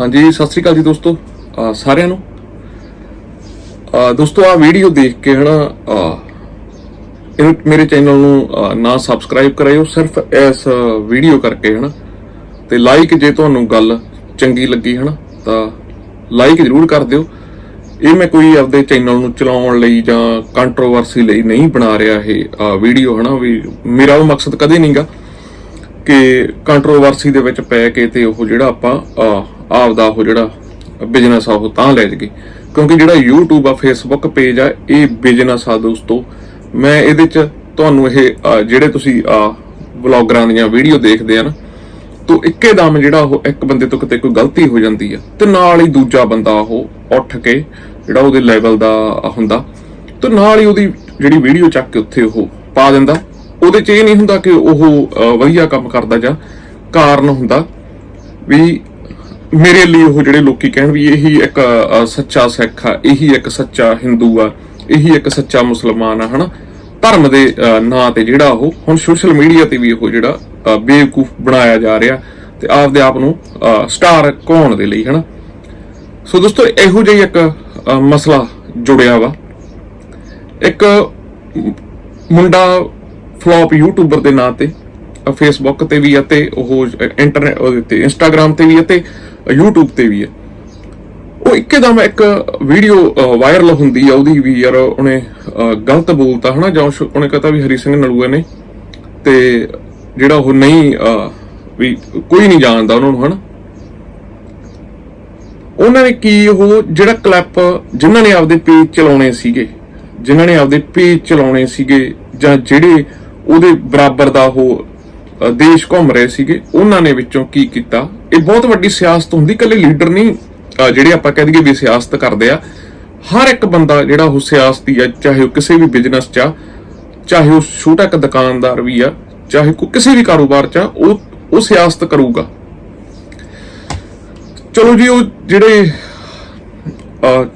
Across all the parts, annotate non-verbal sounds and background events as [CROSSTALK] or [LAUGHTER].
ਹਾਂਜੀ, ਸਤਿ ਸ੍ਰੀ ਅਕਾਲ ਜੀ ਦੋਸਤੋ। ਸਾਰਿਆਂ ਨੂੰ। ਦੋਸਤੋ ਆ ਵੀਡੀਓ ਦੇਖ ਕੇ ਹਨਾ ਅਹ ਇਹ ਮੇਰੇ ਚੈਨਲ ਨੂੰ ਨਾ ਸਬਸਕ੍ਰਾਈਬ ਕਰਾਇਓ, ਸਿਰਫ ਇਸ ਵੀਡੀਓ ਕਰਕੇ ਹਨਾ। ਤੇ ਲਾਈਕ ਜੇ ਤੁਹਾਨੂੰ ਗੱਲ ਚੰਗੀ ਲੱਗੀ ਹਨਾ, ਤਾਂ ਲਾਈਕ ਜ਼ਰੂਰ ਕਰ ਦਿਓ। ਇਹ ਮੈਂ ਕੋਈ ਆਪਦੇ ਚੈਨਲ ਨੂੰ ਚਲਾਉਣ ਲਈ ਜਾਂ ਕੰਟਰੋਵਰਸੀ ਲਈ ਨਹੀਂ ਬਣਾ ਰਿਹਾ ਇਹ ਵੀਡੀਓ ਹਨਾ, ਵੀ ਮੇਰਾ ਉਹ ਮਕਸਦ ਕਦੇ ਨਹੀਂਗਾ ਕਿ ਕੰਟਰੋਵਰਸੀ ਦੇ ਵਿੱਚ ਪੈ ਕੇ ਤੇ ਉਹ ਜਿਹੜਾ ਆਪਾਂ ਅਹ, ਆਪਦਾ ਉਹ ਜਿਹੜਾ ਬਿਜ਼ਨਸ ਆ ਉਹ ਤਾਂ ਲੈ ਜਗੇ। ਕਿਉਂਕਿ ਜਿਹੜਾ YouTube ਆ Facebook ਪੇਜ ਆ ਇਹ ਬਿਜ਼ਨਸ ਆ ਦੋਸਤੋ। ਮੈਂ ਇਹਦੇ ਚ ਤੁਹਾਨੂੰ ਇਹ ਜਿਹੜੇ ਤੁਸੀਂ ਵਲੌਗਰਾਂ ਦੀਆਂ ਵੀਡੀਓ ਦੇਖਦੇ ਆ ਨਾ ਤੋ ਇੱਕੇ ਦਮ ਜਿਹੜਾ ਉਹ ਇੱਕ ਬੰਦੇ ਤੋਂ ਕਿਤੇ ਕੋਈ ਗਲਤੀ ਹੋ ਜਾਂਦੀ ਆ ਤੇ ਨਾਲ ਹੀ ਦੂਜਾ ਬੰਦਾ ਉਹ ਉੱਠ ਕੇ ਜਿਹੜਾ ਉਹਦੇ ਲੈਵਲ ਦਾ ਹੁੰਦਾ ਤੇ ਨਾਲ ਹੀ ਉਹਦੀ ਜਿਹੜੀ ਵੀਡੀਓ ਚੱਕ ਕੇ ਉੱਥੇ ਉਹ ਪਾ ਦਿੰਦਾ। ਉਹਦੇ ਚ ਇਹ ਨਹੀਂ ਹੁੰਦਾ ਕਿ ਉਹ ਵਧੀਆ ਕੰਮ ਕਰਦਾ ਜਾਂ ਕਾਰਨ ਹੁੰਦਾ ਵੀ ਮੇਰੇ ਲਈ ਉਹ ਜਿਹੜੇ ਲੋਕੀ ਕਹਿਣ ਵੀ ਇਹੀ ਇੱਕ ਸੱਚਾ ਸਿੱਖ ਆ, ਇਹੀ ਇੱਕ ਸੱਚਾ ਹਿੰਦੂ ਆ, ਇਹੀ ਇੱਕ ਸੱਚਾ ਮੁਸਲਮਾਨ ਆ, ਹਨਾ? ਧਰਮ ਦੇ ਨਾਂ ਤੇ ਜਿਹੜਾ ਉਹ, ਹੁਣ ਸੋਸ਼ਲ ਮੀਡੀਆ ਤੇ ਵੀ ਉਹ ਜਿਹੜਾ ਬੇਵਕੂਫ ਬਣਾਇਆ ਜਾ ਰਿਹਾ ਤੇ ਆਪਦੇ ਆਪ ਨੂੰ ਸਟਾਰ ਕਹਾਉਣ ਦੇ ਲਈ, ਹਨਾ? ਸੋ ਦੋਸਤੋ, ਇਹੋ ਜਿਹਾ ਇੱਕ ਮਸਲਾ ਜੁੜਿਆ ਵਾ। ਇੱਕ ਮੁੰਡਾ ਫਲॉप ਯੂਟਿਊਬਰ ਦੇ ਨਾਂ ਤੇ ਫੇਸਬੁੱਕ ਤੇ ਵੀ ਅਤੇ ਉਹ ਇੰਟਰਨੈਟ ਉਹਦੇ ਤੇ ਇੰਸਟਾਗ੍ਰam ਤੇ ਵੀ ਅਤੇ ਤੇ YouTube ਤੇ ਵੀ ਆ ਉਹ ਇੱਕਦਮ ਇੱਕ ਵੀਡੀਓ ਵਾਇਰਲ ਹੁੰਦੀ ਆ, ਉਹਦੀ ਵੀ ਯਾਰ ਉਹਨੇ ਗਲਤ ਬੋਲਤਾ ਹਨਾ, ਜਾਂ ਉਹਨੇ ਕਹਤਾ ਵੀ ਹਰੀ ਸਿੰਘ ਨਲੂਆ ਨੇ। ਤੇ ਜਿਹੜਾ ਉਹ ਨਹੀਂ ਵੀ ਕੋਈ ਨਹੀਂ ਜਾਣਦਾ ਉਹਨਾਂ ਨੂੰ ਹਨਾ। ਉਹਨਾਂ ਨੇ ਕੀ ਉਹ ਜਿਹੜਾ ਕਲਿੱਪ ਜਿਨ੍ਹਾਂ ਨੇ ਆਪਦੇ ਪੇਜ ਚਲਾਉਣੇ ਸੀਗੇ, ਜਿਨ੍ਹਾਂ ਨੇ ਆਪਦੇ ਪੇਜ ਚਲਾਉਣੇ ਸੀਗੇ ਜਾਂ ਜਿਹੜੇ ਉਹਦੇ ਬਰਾਬਰ ਦਾ ਉਹ ਦੇਸ਼ ਘੁੰਮ ਰਹੇ ਸੀਗੇ, ਉਹਨਾਂ ਨੇ ਵਿੱਚੋਂ ਕੀ ਕੀਤਾ? ਇਹ ਬਹੁਤ ਵੱਡੀ ਸਿਆਸਤ ਹੁੰਦੀ ਕੱਲੇ ਲੀਡਰ ਨਹੀਂ ਜਿਹੜੇ ਆਪਾਂ ਕਹਿ ਦਈਏ ਵੀ ਸਿਆਸਤ ਕਰਦੇ ਆ, ਹਰ ਇੱਕ ਬੰਦਾ ਜਿਹੜਾ ਉਹ ਸਿਆਸਤੀ ਆ, ਚਾਹੇ ਉਹ ਕਿਸੇ ਵੀ ਬਿਜ਼ਨਸ 'ਚ ਆ, ਚਾਹੇ ਉਹ ਛੋਟਾ ਇੱਕ ਦੁਕਾਨਦਾਰ ਵੀ ਆ, ਚਾਹੇ ਕੋਈ ਕਿਸੇ ਵੀ ਕਾਰੋਬਾਰ 'ਚ ਆ, ਉਹ ਉਹ ਸਿਆਸਤ ਕਰੂਗਾ। ਚਲੋ ਜੀ, ਉਹ ਜਿਹੜੇ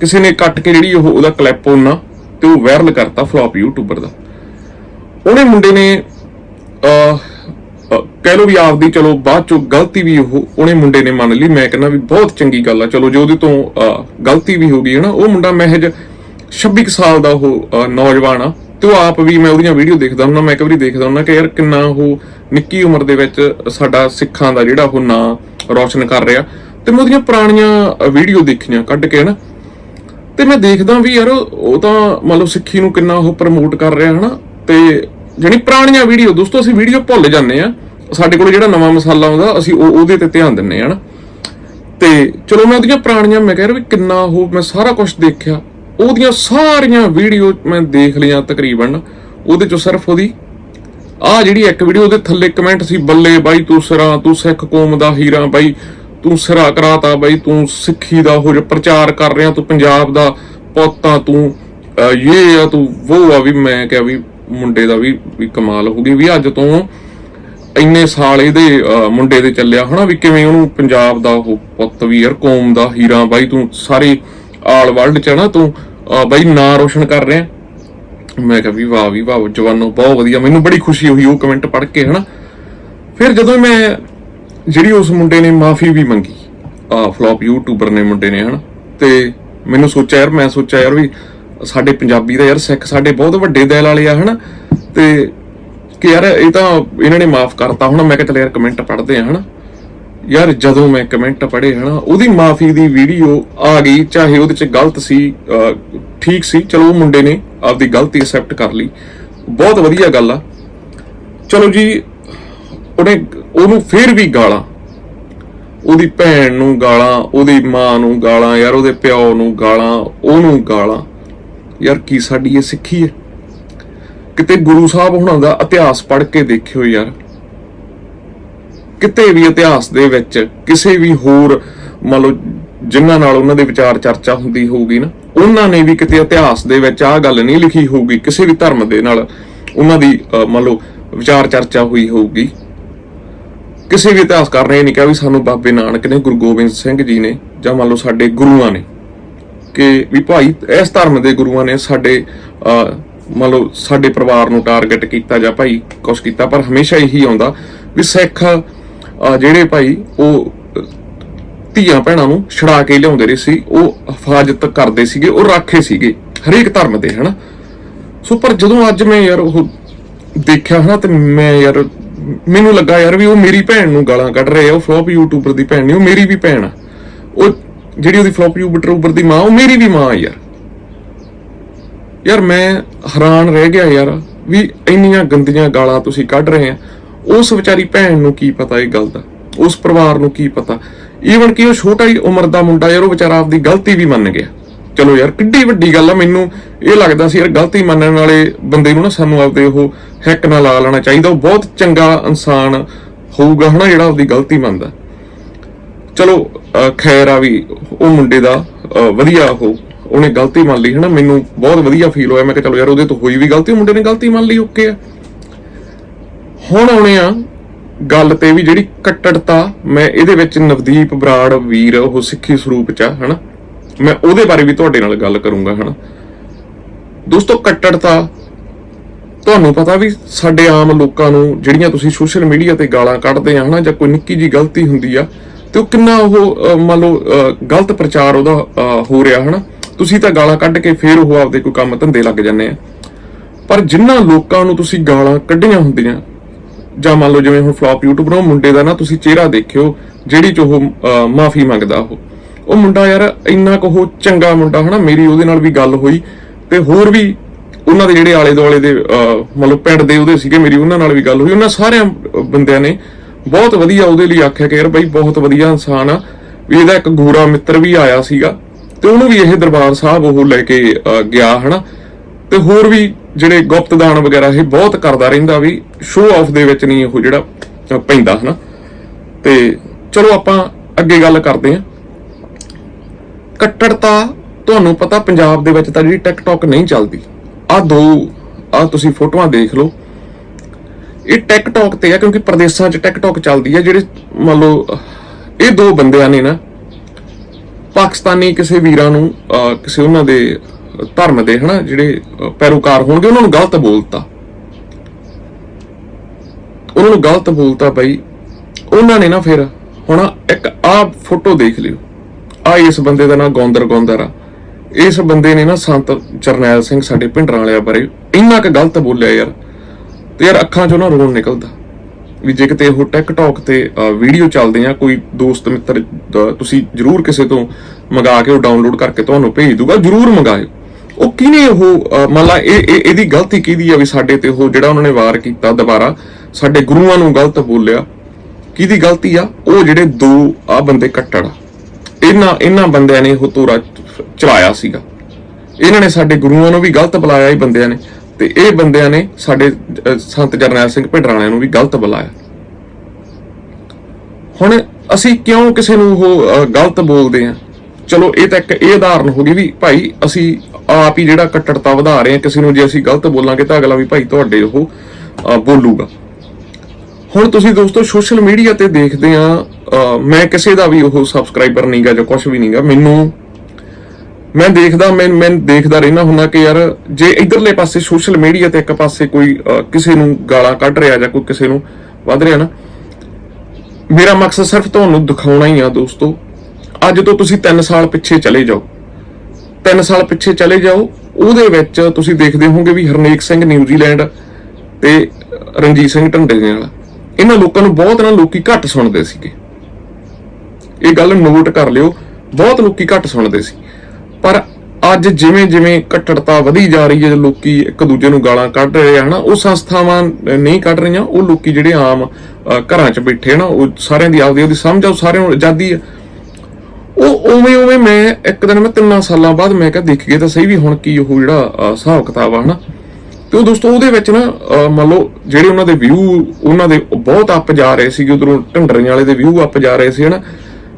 ਕਿਸੇ ਨੇ ਕੱਟ ਕੇ ਜਿਹੜੀ ਉਹ, ਉਹਦਾ ਕਲਿੱਪ ਉਹਨਾਂ ਤੇ ਉਹ ਵਾਇਰਲ ਕਰਤਾ ਫਲॉप ਯੂਟਿਊਬਰ ਦਾ। ਉਹਨੇ ਮੁੰਡੇ ਨੇ ਕਹਿ ਲੋ ਵੀ ਆਪਦੀ ਚਲੋ ਬਾਅਦ ਚੋਂ ਗਲਤੀ ਵੀ ਉਹ ਉਹਨੇ ਮੁੰਡੇ ਨੇ ਮੰਨ ਲਈ। ਮੈਂ ਕਹਿੰਦਾ ਵੀ ਬਹੁਤ ਚੰਗੀ ਗੱਲ ਆ। ਚਲੋ ਜੇ ਉਹਦੇ ਤੋਂ ਗਲਤੀ ਵੀ ਹੋ ਗਈ ਹੈ ਨਾ, ਉਹ ਮੁੰਡਾ ਮਹਿਜ 26 ਸਾਲ ਦਾ ਉਹ ਨੌਜਵਾਨ ਆ। ਤੇ ਉਹ ਆਪ ਵੀ ਮੈਂ ਉਹਦੀਆਂ ਵੀਡੀਓ ਦੇਖਦਾ ਹੁੰਦਾ, ਮੈਂ ਇੱਕ ਵਾਰੀ ਦੇਖਦਾ ਹੁੰਦਾ ਕਿ ਯਾਰ ਕਿੰਨਾ ਉਹ ਨਿੱਕੀ ਉਮਰ ਦੇ ਵਿੱਚ ਸਾਡਾ ਸਿੱਖਾਂ ਦਾ ਜਿਹੜਾ ਉਹ ਨਾਂ ਰੌਸ਼ਨ ਕਰ ਰਿਹਾ। ਤੇ ਮੈਂ ਉਹਦੀਆਂ ਪੁਰਾਣੀਆਂ ਵੀਡੀਓ ਦੇਖੀਆਂ ਕੱਢ ਕੇ ਹਨਾ ਤੇ ਮੈਂ ਦੇਖਦਾ ਵੀ ਯਾਰ ਉਹ ਤਾਂ ਮਤਲਬ ਸਿੱਖੀ ਨੂੰ ਕਿੰਨਾ ਉਹ ਪ੍ਰਮੋਟ ਕਰ ਰਿਹਾ ਹਨਾ ਤੇ ਜਿਹੜੀ ਪੁਰਾਣੀਆਂ ਵੀਡੀਓ ਦੋਸਤੋ ਅਸੀਂ ਵੀਡੀਓ ਭੁੱਲ ਜਾਂਦੇ ਆ ਸਾਡੇ ਕੋਲ ਜਿਹੜਾ ਨਵਾਂ ਮਸਾਲਾ ਆਉਂਦਾ, ਅਸੀਂ ਉਹ ਉਹਦੇ ਤੇ ਧਿਆਨ ਦਿੰਨੇ ਆ ਨਾ ਤੇ ਚਲੋ ਮੈਂ ਉਹਦੀਆਂ ਪੁਰਾਣੀਆਂ, ਮੈਂ ਕਹਿ ਰਿਹਾ ਵੀ ਕਿੰਨਾ ਉਹ ਮੈਂ ਸਾਰਾ ਕੁਝ ਦੇਖਿਆ। ਉਹਦੀਆਂ ਸਾਰੀਆਂ ਵੀਡੀਓ ਮੈਂ ਦੇਖ ਲਈਆਂ ਤਕਰੀਬਨ। ਉਹਦੇ ਚੋਂ ਸਿਰਫ ਉਹਦੀ ਆ ਜਿਹੜੀ ਇੱਕ ਵੀਡੀਓ ਉਹਦੇ ਥੱਲੇ ਕਮੈਂਟ ਸੀ, ਬੱਲੇ ਬਾਈ ਤੂੰ ਸਿਰਾ, ਤੂੰ ਸਿੱਖ ਕੌਮ ਦਾ ਹੀਰਾ ਬਾਈ, ਤੂੰ ਸਿਰਾ ਕਰਾਤਾ ਬਾਈ, ਤੂੰ ਸਿੱਖੀ ਦਾ ਉਹ ਪ੍ਰਚਾਰ ਕਰ ਰਿਹਾ, ਤੂੰ ਪੰਜਾਬ ਦਾ ਪੁੱਤ ਤੂੰ ਇਹ ਆ ਤੂੰ ਉਹ ਆ ਵੀ ਮੈਂ ਕਿਹਾ ਵੀ ਮੁੰਡੇ ਦਾ ਵੀ ਵੀ ਕਮਾਲ ਹੋ ਗਈ। ਵੀ ਅੱਜ ਤੋਂ ਇੰਨੇ ਸਾਲ ਇਹਦੇ ਮੁੰਡੇ ਦੇ ਚੱਲਿਆ ਹਨਾ, ਵੀ ਕਿਵੇਂ ਉਹਨੂੰ ਪੰਜਾਬ ਦਾ ਉਹ ਪੁੱਤ ਵੀ ਯਾਰ, ਕੌਮ ਦਾ ਹੀਰਾ, ਬਾਈ ਤੂੰ ਸਾਰੇ ਆਲ ਵਰਲਡ ਚ ਨਾ ਤੂੰ ਬਾਈ ਨਾਂ ਰੋਸ਼ਨ ਕਰ ਰਿਹਾ। ਮੈਂ ਕਿਹਾ ਵੀ ਵਾਹ ਵੀ ਵਾਹ, ਜਵਾਨੋ, ਬਹੁਤ ਵਧੀਆ। ਮੈਨੂੰ ਬੜੀ ਖੁਸ਼ੀ ਹੋਈ ਉਹ ਕਮੈਂਟ ਪੜ੍ਹ ਕੇ, ਹਨਾ। ਫਿਰ ਜਦੋਂ ਮੈਂ ਜਿਹੜੀ ਉਸ ਮੁੰਡੇ ਨੇ ਮਾਫੀ ਵੀ ਮੰਗੀ ਆ ਫਲॉप ਯੂਟਿਊਬਰ ਨੇ ਮੁੰਡੇ ਨੇ, ਹਨਾ। ਤੇ ਮੈਨੂੰ ਸੋਚਿਆ ਯਾਰ, ਮੈਂ ਸੋਚਿਆ ਯਾਰ ਵੀ ਸਾਡੇ ਪੰਜਾਬੀ ਦਾ ਯਾਰ ਸਿੱਖ ਸਾਡੇ ਬਹੁਤ ਵੱਡੇ ਦਿਲ ਵਾਲੇ ਆ, ਹਨਾ? ਤੇ ਕਿ ਯਾਰ ਇਹ ਤਾਂ ਇਹਨਾਂ ਨੇ ਮਾਫ ਕਰਤਾ ਹੁਣ, ਮੈਂ ਕਿਹਾ ਚੱਲ ਯਾਰ ਕਮੈਂਟ ਪੜ੍ਹਦੇ ਆ, ਹਨਾ? ਯਾਰ ਜਦੋਂ ਮੈਂ ਕਮੈਂਟ ਪੜ੍ਹੇ, ਹਨਾ, ਉਹਦੀ ਮਾਫੀ ਦੀ ਵੀਡੀਓ ਆ ਗਈ, ਚਾਹੇ ਉਹਦੇ ਚ ਗਲਤ ਸੀ ਠੀਕ ਸੀ, ਚਲੋ ਉਹ ਮੁੰਡੇ ਨੇ ਆਪਦੀ ਗਲਤੀ ਐਕਸੈਪਟ ਕਰ ਲਈ। ਬਹੁਤ ਵਧੀਆ ਗੱਲ ਆ। ਚਲੋ ਜੀ, ਉਹਨੇ, ਉਹਨੂੰ ਫੇਰ ਵੀ ਗਾਲਾਂ। ਉਹਦੀ ਭੈਣ ਨੂੰ ਗਾਲਾਂ, ਉਹਦੀ ਮਾਂ ਨੂੰ ਗਾਲਾਂ, ਯਾਰ ਉਹਦੇ ਪਿਓ ਨੂੰ ਗਾਲਾਂ, ਉਹਨੂੰ ਗਾਲਾਂ। ਯਾਰ ਕੀ ਸਾਡੀ ਇਹ ਸਿੱਖੀ ਹੈ? ਕਿਤੇ ਗੁਰੂ ਸਾਹਿਬ ਹੁਣਾਂ ਦਾ ਇਤਿਹਾਸ ਪੜ੍ਹ ਕੇ ਦੇਖਿਓ ਯਾਰ। ਕਿਤੇ ਵੀ ਇਤਿਹਾਸ ਦੇ ਵਿੱਚ ਕਿਸੇ ਵੀ ਹੋਰ ਮੰਨ ਲਓ ਜਿਨ੍ਹਾਂ ਨਾਲ ਉਹਨਾਂ ਦੇ ਵਿਚਾਰ ਚਰਚਾ ਹੁੰਦੀ ਹੋਊਗੀ ਨਾ, ਉਹਨਾਂ ਨੇ ਵੀ ਕਿਤੇ ਇਤਿਹਾਸ ਦੇ ਵਿੱਚ ਆਹ ਗੱਲ ਨਹੀਂ ਲਿਖੀ ਹੋਊਗੀ, ਕਿਸੇ ਵੀ ਧਰਮ ਦੇ ਨਾਲ ਉਹਨਾਂ ਦੀ ਮੰਨ ਲਓ ਵਿਚਾਰ ਚਰਚਾ ਹੋਈ ਹੋਊਗੀ। ਕਿਸੇ ਵੀ ਇਤਿਹਾਸਕਾਰ ਨੇ ਇਹ ਨਹੀਂ ਕਿਹਾ ਵੀ ਸਾਨੂੰ ਬਾਬੇ ਨਾਨਕ ਨੇ, ਗੁਰੂ ਗੋਬਿੰਦ ਸਿੰਘ ਜੀ ਨੇ ਜਾਂ ਮੰਨ ਲਓ ਸਾਡੇ ਗੁਰੂਆਂ ਨੇ। ਕਿ ਵੀ ਭਾਈ ਇਸ ਧਰਮ ਦੇ ਗੁਰੂਆਂ ਨੇ ਸਾਡੇ ਅਹ, ਮੰਨ ਲਓ ਸਾਡੇ ਪਰਿਵਾਰ ਨੂੰ ਟਾਰਗੇਟ ਕੀਤਾ ਜਾਂ ਭਾਈ ਕੁਛ ਕੀਤਾ ਪਰ ਹਮੇਸ਼ਾ ਇਹੀ ਆਉਂਦਾ ਵੀ ਸਿੱਖ ਜਿਹੜੇ ਭਾਈ ਉਹ ਧੀਆਂ ਭੈਣਾਂ ਨੂੰ ਛੜਾ ਕੇ ਲਿਆਉਂਦੇ ਰਹੇ ਸੀ ਉਹ ਹਿਫਾਜ਼ਤ ਕਰਦੇ ਸੀਗੇ ਉਹ ਰਾਖੇ ਸੀਗੇ ਹਰੇਕ ਧਰਮ ਦੇ ਹਨਾ? ਸੋ ਪਰ ਜਦੋਂ ਅੱਜ ਮੈਂ ਯਾਰ ਉਹ ਦੇਖਿਆ ਹਨਾ ਤੇ ਮੈਂ ਯਾਰ ਮੈਨੂੰ ਲੱਗਾ ਯਾਰ ਵੀ ਉਹ ਮੇਰੀ ਭੈਣ ਨੂੰ ਗਾਲਾਂ ਕੱਢ ਰਹੇ ਆ ਉਹ ਫਲੋਪ ਯੂਟਿਊਬਰ ਦੀ ਭੈਣ ਨਹੀਂ ਉਹ ਮੇਰੀ ਵੀ ਭੈਣ ਆ। ਜਿਹੜੀ ਉਹਦੀ ਫੋਪੀ ਉਬਟਰ ਉਬਰ ਦੀ ਮਾਂ, ਉਹ ਮੇਰੀ ਵੀ ਮਾਂ ਯਾਰ। ਯਾਰ ਮੈਂ ਹੈਰਾਨ ਰਹਿ ਗਿਆ ਯਾਰ ਵੀ ਇੰਨੀਆਂ ਗੰਦੀਆਂ ਗਾਲਾਂ ਤੁਸੀਂ ਕੱਢ ਰਹੇ ਆ। ਉਸ ਵਿਚਾਰੀ ਭੈਣ ਨੂੰ ਕੀ ਪਤਾ ਇਹ ਗੱਲ ਦਾ? ਉਸ ਪਰਿਵਾਰ ਨੂੰ ਕੀ ਪਤਾ? ਈਵਨ ਕਿ ਉਹ ਛੋਟਾ ਹੀ ਉਮਰ ਦਾ ਮੁੰਡਾ ਯਾਰ, ਉਹ ਵਿਚਾਰਾ ਆਪਦੀ ਗਲਤੀ ਵੀ ਮੰਨ ਗਿਆ। ਚਲੋ ਯਾਰ, ਕਿੱਡੀ ਵੱਡੀ ਗੱਲ ਆ, ਮੈਨੂੰ ਇਹ ਲੱਗਦਾ ਸੀ ਯਾਰ ਗਲਤੀ ਮੰਨਣ ਵਾਲੇ ਬੰਦੇ ਨੂੰ ਨਾ ਸਾਨੂੰ ਆਪਦੇ ਉਹ ਹੈਕ ਨਾਲ ਲਾ ਲੈਣਾ ਚਾਹੀਦਾ। ਉਹ ਬਹੁਤ ਚੰਗਾ ਇਨਸਾਨ ਹੋਊਗਾ ਹਨਾ, ਜਿਹੜਾ ਆਪਦੀ ਗਲਤੀ ਮੰਨਦਾ। ਚਲੋ ਖੈਰ ਆ ਵੀ ਉਹ ਮੁੰਡੇ ਦਾ ਵਧੀਆ ਉਹ, ਉਹਨੇ ਗਲਤੀ ਮੰਨ ਲਈ, ਹਨਾ? ਮੈਨੂੰ ਬਹੁਤ ਵਧੀਆ ਫੀਲ ਹੋਇਆ। ਮੈਂ ਕਿਹਾ, ਚਲੋ ਯਾਰ, ਉਹਦੇ ਤੋਂ ਹੋਈ ਵੀ ਗਲਤੀ ਮੁੰਡੇ ਨੇ ਗਲਤੀ ਮੰਨ ਲਈ ਓਕੇ ਆ। ਹੁਣ ਆਉਣੇ ਆ ਗੱਲ ਤੇ ਵੀ ਜਿਹੜੀ ਕੱਟੜਤਾ, ਮੈਂ ਇਹਦੇ ਵਿੱਚ ਨਵਦੀਪ ਬਰਾੜ ਵੀਰ, ਉਹ ਸਿੱਖੀ ਸਰੂਪ ਚ ਆ, ਹਨਾ? ਮੈਂ ਉਹਦੇ ਬਾਰੇ ਵੀ ਤੁਹਾਡੇ ਨਾਲ ਗੱਲ ਕਰੂੰਗਾ, ਹਨਾ? ਦੋਸਤੋ, ਕੱਟੜਤਾ, ਤੁਹਾਨੂੰ ਪਤਾ ਵੀ ਸਾਡੇ ਆਮ ਲੋਕਾਂ ਨੂੰ, ਜਿਹੜੀਆਂ ਤੁਸੀਂ ਸੋਸ਼ਲ ਮੀਡੀਆ ਤੇ ਗਾਲਾਂ ਕੱਢਦੇ ਆ, ਹਨਾ? ਜਾਂ ਕੋਈ ਨਿੱਕੀ ਜੀ ਗਲਤੀ ਹੁੰਦੀ ਆ ਤੇ ਉਹ ਕਿੰਨਾ ਉਹ ਮੰਨ ਲਓ ਗਲਤ ਪ੍ਰਚਾਰ ਉਹਦਾ ਹੋ ਰਿਹਾ ਹਨਾ? ਤੁਸੀਂ ਤਾਂ ਗਾਲਾਂ ਕੱਢ ਕੇ ਫੇਰ ਉਹ ਆਪਦੇ ਕੋਈ ਕੰਮ ਧੰਦੇ ਲੱਗ ਜਾਂਦੇ ਆ। ਪਰ ਜਿਨ੍ਹਾਂ ਲੋਕਾਂ ਨੂੰ ਤੁਸੀਂ ਗਾਲਾਂ ਕੱਢੀਆਂ ਹੁੰਦੀਆਂ ਜਾਂ ਮੰਨ ਲਓ ਜਿਵੇਂ ਹੁਣ ਫਲॉप ਯੂਟਿਊਬਰ ਉਹ ਮੁੰਡੇ ਦਾ ਨਾ ਤੁਸੀਂ ਚਿਹਰਾ ਦੇਖਿਓ ਜਿਹੜੀ ਚ ਉਹ ਮਾਫੀ ਮੰਗਦਾ ਉਹ। ਉਹ ਮੁੰਡਾ ਯਾਰ ਇੰਨਾ ਕੁ ਉਹ ਚੰਗਾ ਮੁੰਡਾ ਹਨਾ? ਮੇਰੀ ਉਹਦੇ ਨਾਲ ਵੀ ਗੱਲ ਹੋਈ ਤੇ ਹੋਰ ਵੀ ਉਹਨਾਂ ਦੇ ਜਿਹੜੇ ਆਲੇ ਦੁਆਲੇ ਦੇ ਅਹ, ਪਿੰਡ ਦੇ ਉਹਦੇ ਸੀਗੇ ਮੇਰੀ ਉਹਨਾਂ ਨਾਲ ਵੀ ਗੱਲ ਹੋਈ। ਉਹਨਾਂ ਸਾਰਿਆਂ ਬੰਦਿਆਂ ਨੇ ਬਹੁਤ ਵਧੀਆ ਉਹਦੇ ਲਈ ਆਖਿਆ ਕਿ ਯਾਰ ਬਾਈ ਬਹੁਤ ਵਧੀਆ ਇਨਸਾਨ ਆ। ਵੀ ਇਹਦਾ ਇੱਕ ਗੋਰਾ ਮਿੱਤਰ ਵੀ ਆਇਆ ਸੀਗਾ ਤੇ ਉਹਨੂੰ ਵੀ ਇਹ ਦਰਬਾਰ ਸਾਹਿਬ ਉਹ ਲੈ ਕੇ ਗਿਆ, ਹਨਾ? ਤੇ ਹੋਰ ਵੀ ਜਿਹੜੇ ਗੁਪਤਦਾਨ ਵਗੈਰਾ ਇਹ ਬਹੁਤ ਕਰਦਾ ਰਹਿੰਦਾ ਵੀ ਸ਼ੋਅ ਆਫ ਦੇ ਵਿੱਚ ਨਹੀਂ ਉਹ ਜਿਹੜਾ ਪੈਂਦਾ, ਹਨਾ? ਤੇ ਚਲੋ ਆਪਾਂ ਅੱਗੇ ਗੱਲ ਕਰਦੇ ਹਾਂ। ਕੱਟੜਤਾ ਤੁਹਾਨੂੰ ਪਤਾ ਪੰਜਾਬ ਦੇ ਵਿੱਚ ਤਾਂ ਜਿਹੜੀ ਟਿਕਟੌਕ ਨਹੀਂ ਚੱਲਦੀ। ਆ ਦੋ ਆ ਤੁਸੀਂ ਫੋਟੋਆਂ ਦੇਖ ਲਓ। ਇਹ ਟਿਕਟੌਕ ਤੇ ਆ ਕਿਉਂਕਿ ਪ੍ਰਦੇਸ਼ਾਂ 'ਚ ਟਿਕਟੌਕ ਚੱਲਦੀ ਆ ਜਿਹੜੇ ਮੰਨ ਲਓ ਇਹ ਦੋ ਬੰਦਿਆਂ ਨੇ ਨਾ ਪਾਕਿਸਤਾਨੀ ਕਿਸੇ ਵੀਰਾਂ ਨੂੰ ਅਹ, ਕਿਸੇ ਉਹਨਾਂ ਦੇ ਧਰਮ ਦੇ ਹਨਾ ਜਿਹੜੇ ਪੈਰੋਕਾਰ ਹੋਣਗੇ ਉਹਨਾਂ ਨੂੰ ਗਲਤ ਬੋਲਤਾ। ਉਹਨਾਂ ਨੂੰ ਗਲਤ ਬੋਲਤਾ ਬਈ ਉਹਨਾਂ ਨੇ ਨਾ ਫਿਰ ਹੁਣ ਇੱਕ ਆਹ ਫੋਟੋ ਦੇਖ ਲਿਓ। ਆ ਇਸ ਬੰਦੇ ਦਾ ਨਾਂ ਗੌਂਦਰ ਗੌਂਦਰ ਆ। ਇਸ ਬੰਦੇ ਨੇ ਨਾ ਸੰਤ ਜਰਨੈਲ ਸਿੰਘ ਸਾਡੇ ਪਿੰਡਰਾਂ ਵਾਲਿਆਂ ਬਾਰੇ ਇੰਨਾ ਕੁ ਗਲਤ ਬੋਲਿਆ ਯਾਰ। ਤੇ ਯਾਰ ਅੱਖਾਂ ਚੋਂ ਨਾ ਰੋਣ ਨਿਕਲਦਾ। ਵੀ ਜੇ ਕਿਤੇ ਉਹ ਟਿਕਟੌਕ ਤੇ ਵੀਡੀਓ ਚੱਲਦੇ ਆ, ਕੋਈ ਦੋਸਤ, ਮਿੱਤਰ ਤੁਸੀਂ ਜਰੂਰ ਕਿਸੇ ਤੋਂ ਮੰਗਾ ਕੇ ਉਹ ਡਾਊਨਲੋਡ ਕਰਕੇ ਤੁਹਾਨੂੰ ਭੇਜ ਦੂਗਾ, ਜਰੂਰ ਮੰਗਾਇਓ। ਉਹ ਕਿਹਨੇ ਉਹ ਮੰਨ ਲਾ ਇਹ, ਇਹਦੀ ਗਲਤੀ ਕਿਹਦੀ ਆ ਵੀ ਸਾਡੇ ਤੇ ਉਹ ਜਿਹੜਾ ਉਹਨਾਂ ਨੇ ਵਾਰ ਕੀਤਾ ਦੁਬਾਰਾ, ਸਾਡੇ ਗੁਰੂਆਂ ਨੂੰ ਗਲਤ ਬੋਲਿਆ? ਕਿਹਦੀ ਗਲਤੀ ਆ? ਉਹ ਜਿਹੜੇ ਦੋ, ਆ ਬੰਦੇ ਕੱਟੜ ਆ। ਇਹਨਾਂ ਇਹਨਾਂ ਬੰਦਿਆਂ ਨੇ ਉਹ ਤੋਰਾ ਚਲਾਇਆ ਸੀਗਾ। ਇਹਨਾਂ ਨੇ ਸਾਡੇ ਗੁਰੂਆਂ ਨੂੰ ਵੀ ਗਲਤ ਬੁਲਾਇਆ, ਇਹ ਬੰਦਿਆਂ ਨੇ। ਤੇ ਇਹ ਬੰਦਿਆਂ ਨੇ ਸਾਡੇ ਸੰਤ ਜਰਨੈਲ ਸਿੰਘ ਭਿੰਡਰਾਣਿਆਂ ਨੂੰ ਵੀ ਗਲਤ ਬੁਲਾਇਆ। ਹੁਣ ਅਸੀਂ ਕਿਉਂ ਕਿਸੇ ਨੂੰ ਉਹ ਗਲਤ ਬੋਲਦੇ ਆ ਚਲੋ ਇਹ ਤਾਂ ਇੱਕ ਇਹ ਉਦਾਹਰਨ ਹੋ ਗਈ ਵੀ ਭਾਈ ਅਸੀਂ ਆਪ ਹੀ ਜਿਹੜਾ ਕੱਟੜਤਾ ਵਧਾ ਰਹੇ ਆ ਕਿਸੇ ਨੂੰ ਜੇ ਅਸੀਂ ਗਲਤ ਬੋਲਾਂਗੇ ਤਾਂ ਅਗਲਾ ਵੀ ਭਾਈ ਤੁਹਾਡੇ ਉਹ ਬੋਲੂਗਾ। ਹੁਣ ਤੁਸੀਂ ਦੋਸਤੋ ਸੋਸ਼ਲ ਮੀਡੀਆ ਤੇ ਦੇਖਦੇ ਆ ਅਹ, ਮੈਂ ਕਿਸੇ ਦਾ ਵੀ ਉਹ ਸਬਸਕ੍ਰਾਈਬਰ ਨਹੀਂਗਾ ਜਾਂ ਕੁਝ ਵੀ ਨਹੀਂਗਾ ਮੈਨੂੰ ਮੈਂ ਦੇਖਦਾ, ਮੈਂ ਮੈਂ ਦੇਖਦਾ ਰਹਿਣਾ ਹੁੰਦਾ ਕਿ ਯਾਰ ਜੇ ਇਧਰਲੇ ਪਾਸੇ ਸੋਸ਼ਲ ਮੀਡੀਆ ਤੇ ਇੱਕ ਪਾਸੇ ਕੋਈ ਕਿਸੇ ਨੂੰ ਗਾਲਾਂ ਕੱਢ ਰਿਹਾ ਜਾਂ ਕੋਈ ਕਿਸੇ ਨੂੰ ਵੱਧ ਰਿਹਾ ਨਾ, ਮੇਰਾ ਮਕਸਦ ਸਿਰਫ ਤੁਹਾਨੂੰ ਦਿਖਾਉਣਾ ਹੀ ਆ ਦੋਸਤੋ। ਅੱਜ ਤੋਂ ਤੁਸੀਂ 3 ਸਾਲ ਪਿੱਛੇ ਚਲੇ ਜਾਓ। 3 ਸਾਲ ਪਿੱਛੇ ਚਲੇ ਜਾਓ, ਉਹਦੇ ਵਿੱਚ ਤੁਸੀਂ ਦੇਖਦੇ ਹੋਵੋਗੇ ਵੀ ਹਰਨੇਕ ਸਿੰਘ ਨਿਊਜ਼ੀਲੈਂਡ ਤੇ ਰਣਜੀਤ ਸਿੰਘ ਢੰਡੇ ਦੇ ਨਾਲ। ਇਹਨਾਂ ਲੋਕਾਂ ਨੂੰ ਬਹੁਤ ਨਾ ਲੋਕੀ ਘੱਟ ਸੁਣਦੇ ਸੀਗੇ। ਇਹ ਗੱਲ ਨੋਟ ਕਰ ਲਿਓ, ਬਹੁਤ ਲੋਕੀ ਘੱਟ ਸੁਣਦੇ ਸੀ। ਪਰ ਅੱਜ ਜਿਵੇਂ ਜਿਵੇਂ ਕੱਟੜਤਾ ਵਧੀ ਜਾ ਰਹੀ ਹੈ ਲੋਕੀ ਇੱਕ ਦੂਜੇ ਨੂੰ ਗਾਲਾਂ ਕੱਢ ਰਹੇ ਆ ਹਨਾ ਉਹ ਸੰਸਥਾਵਾਂ ਨਹੀਂ ਕੱਢ ਰਹੀਆਂ ਉਹ ਲੋਕੀ ਜਿਹੜੇ ਆਮ ਘਰਾਂ 'ਚ ਬੈਠੇ ਨਾ ਉਹ ਸਾਰਿਆਂ ਦੀ ਆਪਦੀ ਉਹਦੀ ਸਮਝ ਆ ਸਾਰਿਆਂ ਨੂੰ ਆਜ਼ਾਦੀ ਆ। ਉਹ ਉਵੇਂ ਉਵੇਂ ਮੈਂ ਇੱਕ ਦਿਨ ਮੈਂ ਤਿੰਨਾਂ ਸਾਲਾਂ ਬਾਅਦ ਮੈਂ ਕਿਹਾ ਦੇਖ ਗਏ ਤਾਂ ਸਹੀ ਵੀ ਹੁਣ ਕੀ ਉਹ ਜਿਹੜਾ ਹਿਸਾਬ ਕਿਤਾਬ ਆ ਹਨਾ। ਤੇ ਉਹ ਦੋਸਤੋ ਉਹਦੇ ਵਿੱਚ ਨਾ ਅ, ਮੰਨ ਲਓ ਜਿਹੜੇ ਉਹਨਾਂ ਦੇ ਵਿਊ ਉਹਨਾਂ ਦੇ ਬਹੁਤ ਅੱਪ ਜਾ ਰਹੇ ਸੀ ਉਧਰੋਂ ਢੰਡਰੀਆਂ ਵਾਲੇ ਦੇ ਵਿਊ ਅੱਪ ਜਾ ਰਹੇ ਸੀ ਹਨਾ।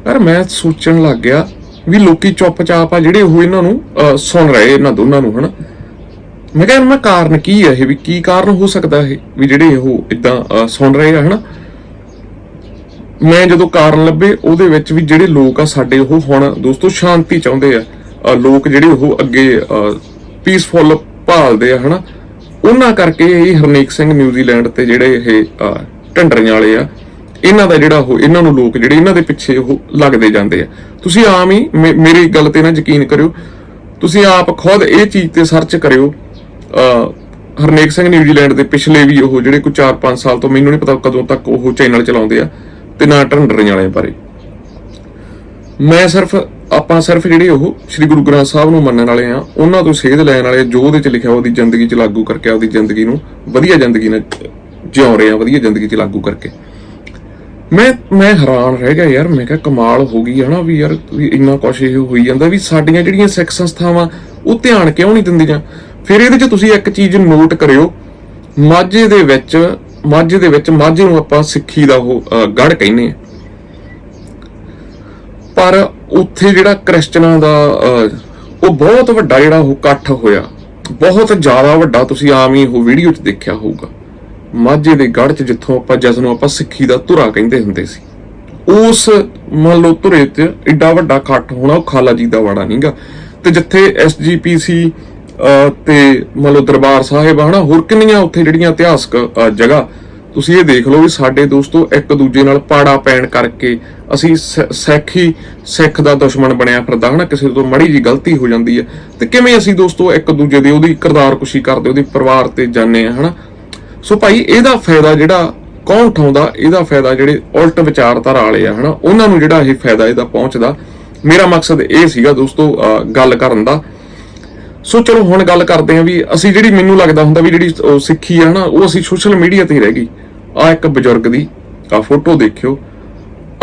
ਯਾਰ ਮੈਂ ਸੋਚਣ ਲੱਗ ਗਿਆ ਵੀ ਲੋਕੀ ਚੁੱਪਚਾਪ ਆ ਜਿਹੜੇ ਉਹ ਇਹਨਾਂ ਨੂੰ ਸੁਣ ਰਹੇ ਇਹਨਾਂ ਦੋਨਾਂ ਨੂੰ ਹਨਾ? ਮੈਂ ਕਿਹਾ ਮੈਂ ਕਾਰਨ ਕੀ ਹੈ ਇਹ? ਵੀ ਕੀ ਕਾਰਨ ਹੋ ਸਕਦਾ ਇਹ? ਵੀ ਜਿਹੜੇ ਉਹ ਇਦਾਂ ਸੁਣ ਰਹੇ ਆ ਹਨਾ? ਮੈਂ ਜਦੋਂ ਕਾਰਨ ਲੱਭੇ ਉਹਦੇ ਵਿੱਚ ਵੀ ਜਿਹੜੇ ਲੋਕ ਆ ਸਾਡੇ ਉਹ ਹੁਣ ਦੋਸਤੋ ਸ਼ਾਂਤੀ ਚਾਹੁੰਦੇ ਆ। ਲੋਕ ਜਿਹੜੇ ਉਹ ਅੱਗੇ ਪੀਸਫੁਲ ਭਾਲਦੇ ਆ ਹਨਾ? ਉਹਨਾਂ ਕਰਕੇ ਇਹ ਹਰਨੇਕ ਸਿੰਘ ਨਿਊਜ਼ੀਲੈਂਡ ਤੇ ਜਿਹੜੇ ਇਹ ਅ, ਢੰਡਰੀਆਂ ਵਾਲੇ ਆ ਇਹਨਾਂ ਦਾ ਜਿਹੜਾ ਉਹ, ਇਹਨਾਂ ਨੂੰ ਲੋਕ ਜਿਹੜੇ ਇਹਨਾਂ ਦੇ ਪਿੱਛੇ ਉਹ ਲੱਗਦੇ ਜਾਂਦੇ ਆ। ਤੁਸੀਂ ਆਮ ਹੀ ਮੇਰੀ ਗੱਲ ਤੇ ਨਾ ਯਕੀਨ ਕਰਿਓ। ਤੁਸੀਂ ਆਪ ਖੁਦ ਇਹ ਚੀਜ਼ ਤੇ ਸਰਚ ਕਰਿਓ। ਹਰਨੇਕ ਸਿੰਘ ਨਿਊਜ਼ੀਲੈਂਡ ਦੇ ਪਿਛਲੇ ਵੀ ਉਹ ਜਿਹੜੇ ਕੋਈ 4-5 ਸਾਲ ਤੋਂ ਮੈਨੂੰ ਨਹੀਂ ਪਤਾ ਕਦੋਂ ਤੱਕ ਉਹ ਚੈਨਲ ਚਲਾਉਂਦੇ ਆ ਤੇ ਨਾ ਢੰਡਰਾਂ ਵਾਲੇ ਬਾਰੇ। ਮੈਂ ਸਿਰਫ, ਆਪਾਂ ਸਿਰਫ ਜਿਹੜੇ ਉਹ ਸ੍ਰੀ ਗੁਰੂ ਗ੍ਰੰਥ ਸਾਹਿਬ ਨੂੰ ਮੰਨਣ ਵਾਲੇ ਆ, ਉਹਨਾਂ ਤੋਂ ਸੇਧ ਲੈਣ ਵਾਲੇ ਜੋ ਉਹਦੇ ਚ ਲਿਖਿਆ ਉਹਦੀ ਜ਼ਿੰਦਗੀ ਚ ਲਾਗੂ ਕਰਕੇ, ਉਹਦੀ ਜ਼ਿੰਦਗੀ ਨੂੰ ਵਧੀਆ ਜ਼ਿੰਦਗੀ ਨਾਲ ਜਿਉ ਰਹੇ ਆ, ਵਧੀਆ ਜ਼ਿੰਦਗੀ ਚ ਲਾਗੂ ਕਰਕੇ। ਮੈਂ ਮੈਂ ਹੈਰਾਨ ਰਹਿ ਗਿਆ ਯਾਰ, ਮੈਂ ਕਿਹਾ ਕਮਾਲ ਹੋ ਗਈ ਹਨਾ ਵੀ ਯਾਰ ਇੰਨਾ ਕੁਛ ਇਹ ਹੋਈ ਜਾਂਦਾ ਵੀ ਸਾਡੀਆਂ ਜਿਹੜੀਆਂ ਸਿੱਖ ਸੰਸਥਾਵਾਂ ਉਹ ਧਿਆਨ ਕਿਉਂ ਨਹੀਂ ਦਿੰਦੀਆਂ? ਫਿਰ ਇਹਦੇ ਚ ਤੁਸੀਂ ਇੱਕ ਚੀਜ਼ ਨੋਟ ਕਰਿਓ, ਮਾਝੇ ਦੇ ਵਿੱਚ, ਮਾਝੇ ਦੇ ਵਿੱਚ, ਮਾਝੇ ਨੂੰ ਆਪਾਂ ਸਿੱਖੀ ਦਾ ਉਹ ਗੜ ਕਹਿੰਦੇ ਆ। ਪਰ ਉੱਥੇ ਜਿਹੜਾ ਕ੍ਰਿਸਚਨਾਂ ਦਾ ਉਹ ਬਹੁਤ ਵੱਡਾ ਜਿਹੜਾ ਉਹ ਇਕੱਠ ਹੋਇਆ, ਬਹੁਤ ਜ਼ਿਆਦਾ ਵੱਡਾ ਤੁਸੀਂ ਆਮ ਹੀ ਉਹ ਵੀਡੀਓ 'ਚ ਦੇਖਿਆ ਹੋਊਗਾ। ਮਾਝੇ ਦੇ ਗੜ 'ਚ ਜਿੱਥੋਂ ਆਪਾਂ ਜਿਸ ਨੂੰ ਆਪਾਂ ਸਿੱਖੀ ਦਾ ਧੁਰਾ ਕਹਿੰਦੇ ਹੁੰਦੇ ਸੀ, ਉਸ ਮੰਨ ਲਓ ਧੁਰੇ 'ਚ ਏਡਾ ਵੱਡਾ ਇਕੱਠ ਹੋਣਾ, ਉਹ ਖਾਲਾ ਜੀ ਦਾ ਵਾੜਾ ਨਹੀਂਗਾ ਤੇ ਜਿੱਥੇ ਐਸਜੀਪੀਸੀ ਤੇ ਮੰਨ ਲਓ ਦਰਬਾਰ ਸਾਹਿਬ ਹਨਾ, ਹੋਰ ਕਿੰਨੀਆਂ ਉੱਥੇ ਜਿਹੜੀਆਂ ਇਤਿਹਾਸਕ ਜਗ੍ਹਾ। ਤੁਸੀਂ ਇਹ ਦੇਖ ਲਓ ਵੀ ਸਾਡੇ ਦੋਸਤੋ ਇੱਕ ਦੂਜੇ ਨਾਲ ਪਾੜਾ ਪੈਣ ਕਰਕੇ ਅਸੀਂ ਸੈਖੀ, ਸਿੱਖ ਦਾ ਦੁਸ਼ਮਣ ਬਣਿਆ ਫਿਰਦਾ ਹਨਾ, ਕਿਸੇ ਤੋਂ ਮੜੀ ਜੀ ਗਲਤੀ ਹੋ ਜਾਂਦੀ ਹੈ। ਤੇ ਕਿਵੇਂ ਅਸੀਂ ਦੋਸਤੋ ਇੱਕ ਦੂਜੇ ਦੀ ਉਹਦੀ ਕਿਰਦਾਰਕੁਸ਼ੀ ਕਰਦੇ, ਉਹਦੇ ਪਰਿਵਾਰ ਤੇ ਜਾਂਦੇ ਆ ਹਨਾ ਸੋ ਭਾਈ, ਇਹਦਾ ਫਾਇਦਾ ਜਿਹੜਾ ਕੌਣ ਉਠਾਉਂਦਾ, ਇਹਦਾ ਫਾਇਦਾ ਜਿਹੜੇ ਉਲਟ ਵਿਚਾਰਧਾਰਾ ਵਾਲੇ ਆ, ਹਨਾ? ਉਹਨਾਂ ਨੂੰ ਜਿਹੜਾ ਇਹ ਫਾਇਦਾ ਇਹਦਾ ਪਹੁੰਚਦਾ। ਮੇਰਾ ਮਕਸਦ ਇਹ ਸੀਗਾ ਦੋਸਤੋ ਗੱਲ ਕਰਨ ਦਾ। ਸੋ ਚਲੋ, ਹੁਣ ਗੱਲ ਕਰਦੇ ਆਂ ਵੀ ਅਸੀਂ ਜਿਹੜੀ ਮੈਨੂੰ ਲੱਗਦਾ ਹੁੰਦਾ ਵੀ ਜਿਹੜੀ ਸਿੱਖੀ ਆ ਨਾ ਉਹ ਅਸੀਂ ਸੋਸ਼ਲ ਮੀਡੀਆ ਤੇ ਹੀ ਰਹਿ ਗਈ। ਆ ਇੱਕ ਬਜ਼ੁਰਗ ਦੀ ਆ ਫੋਟੋ ਦੇਖਿਓ।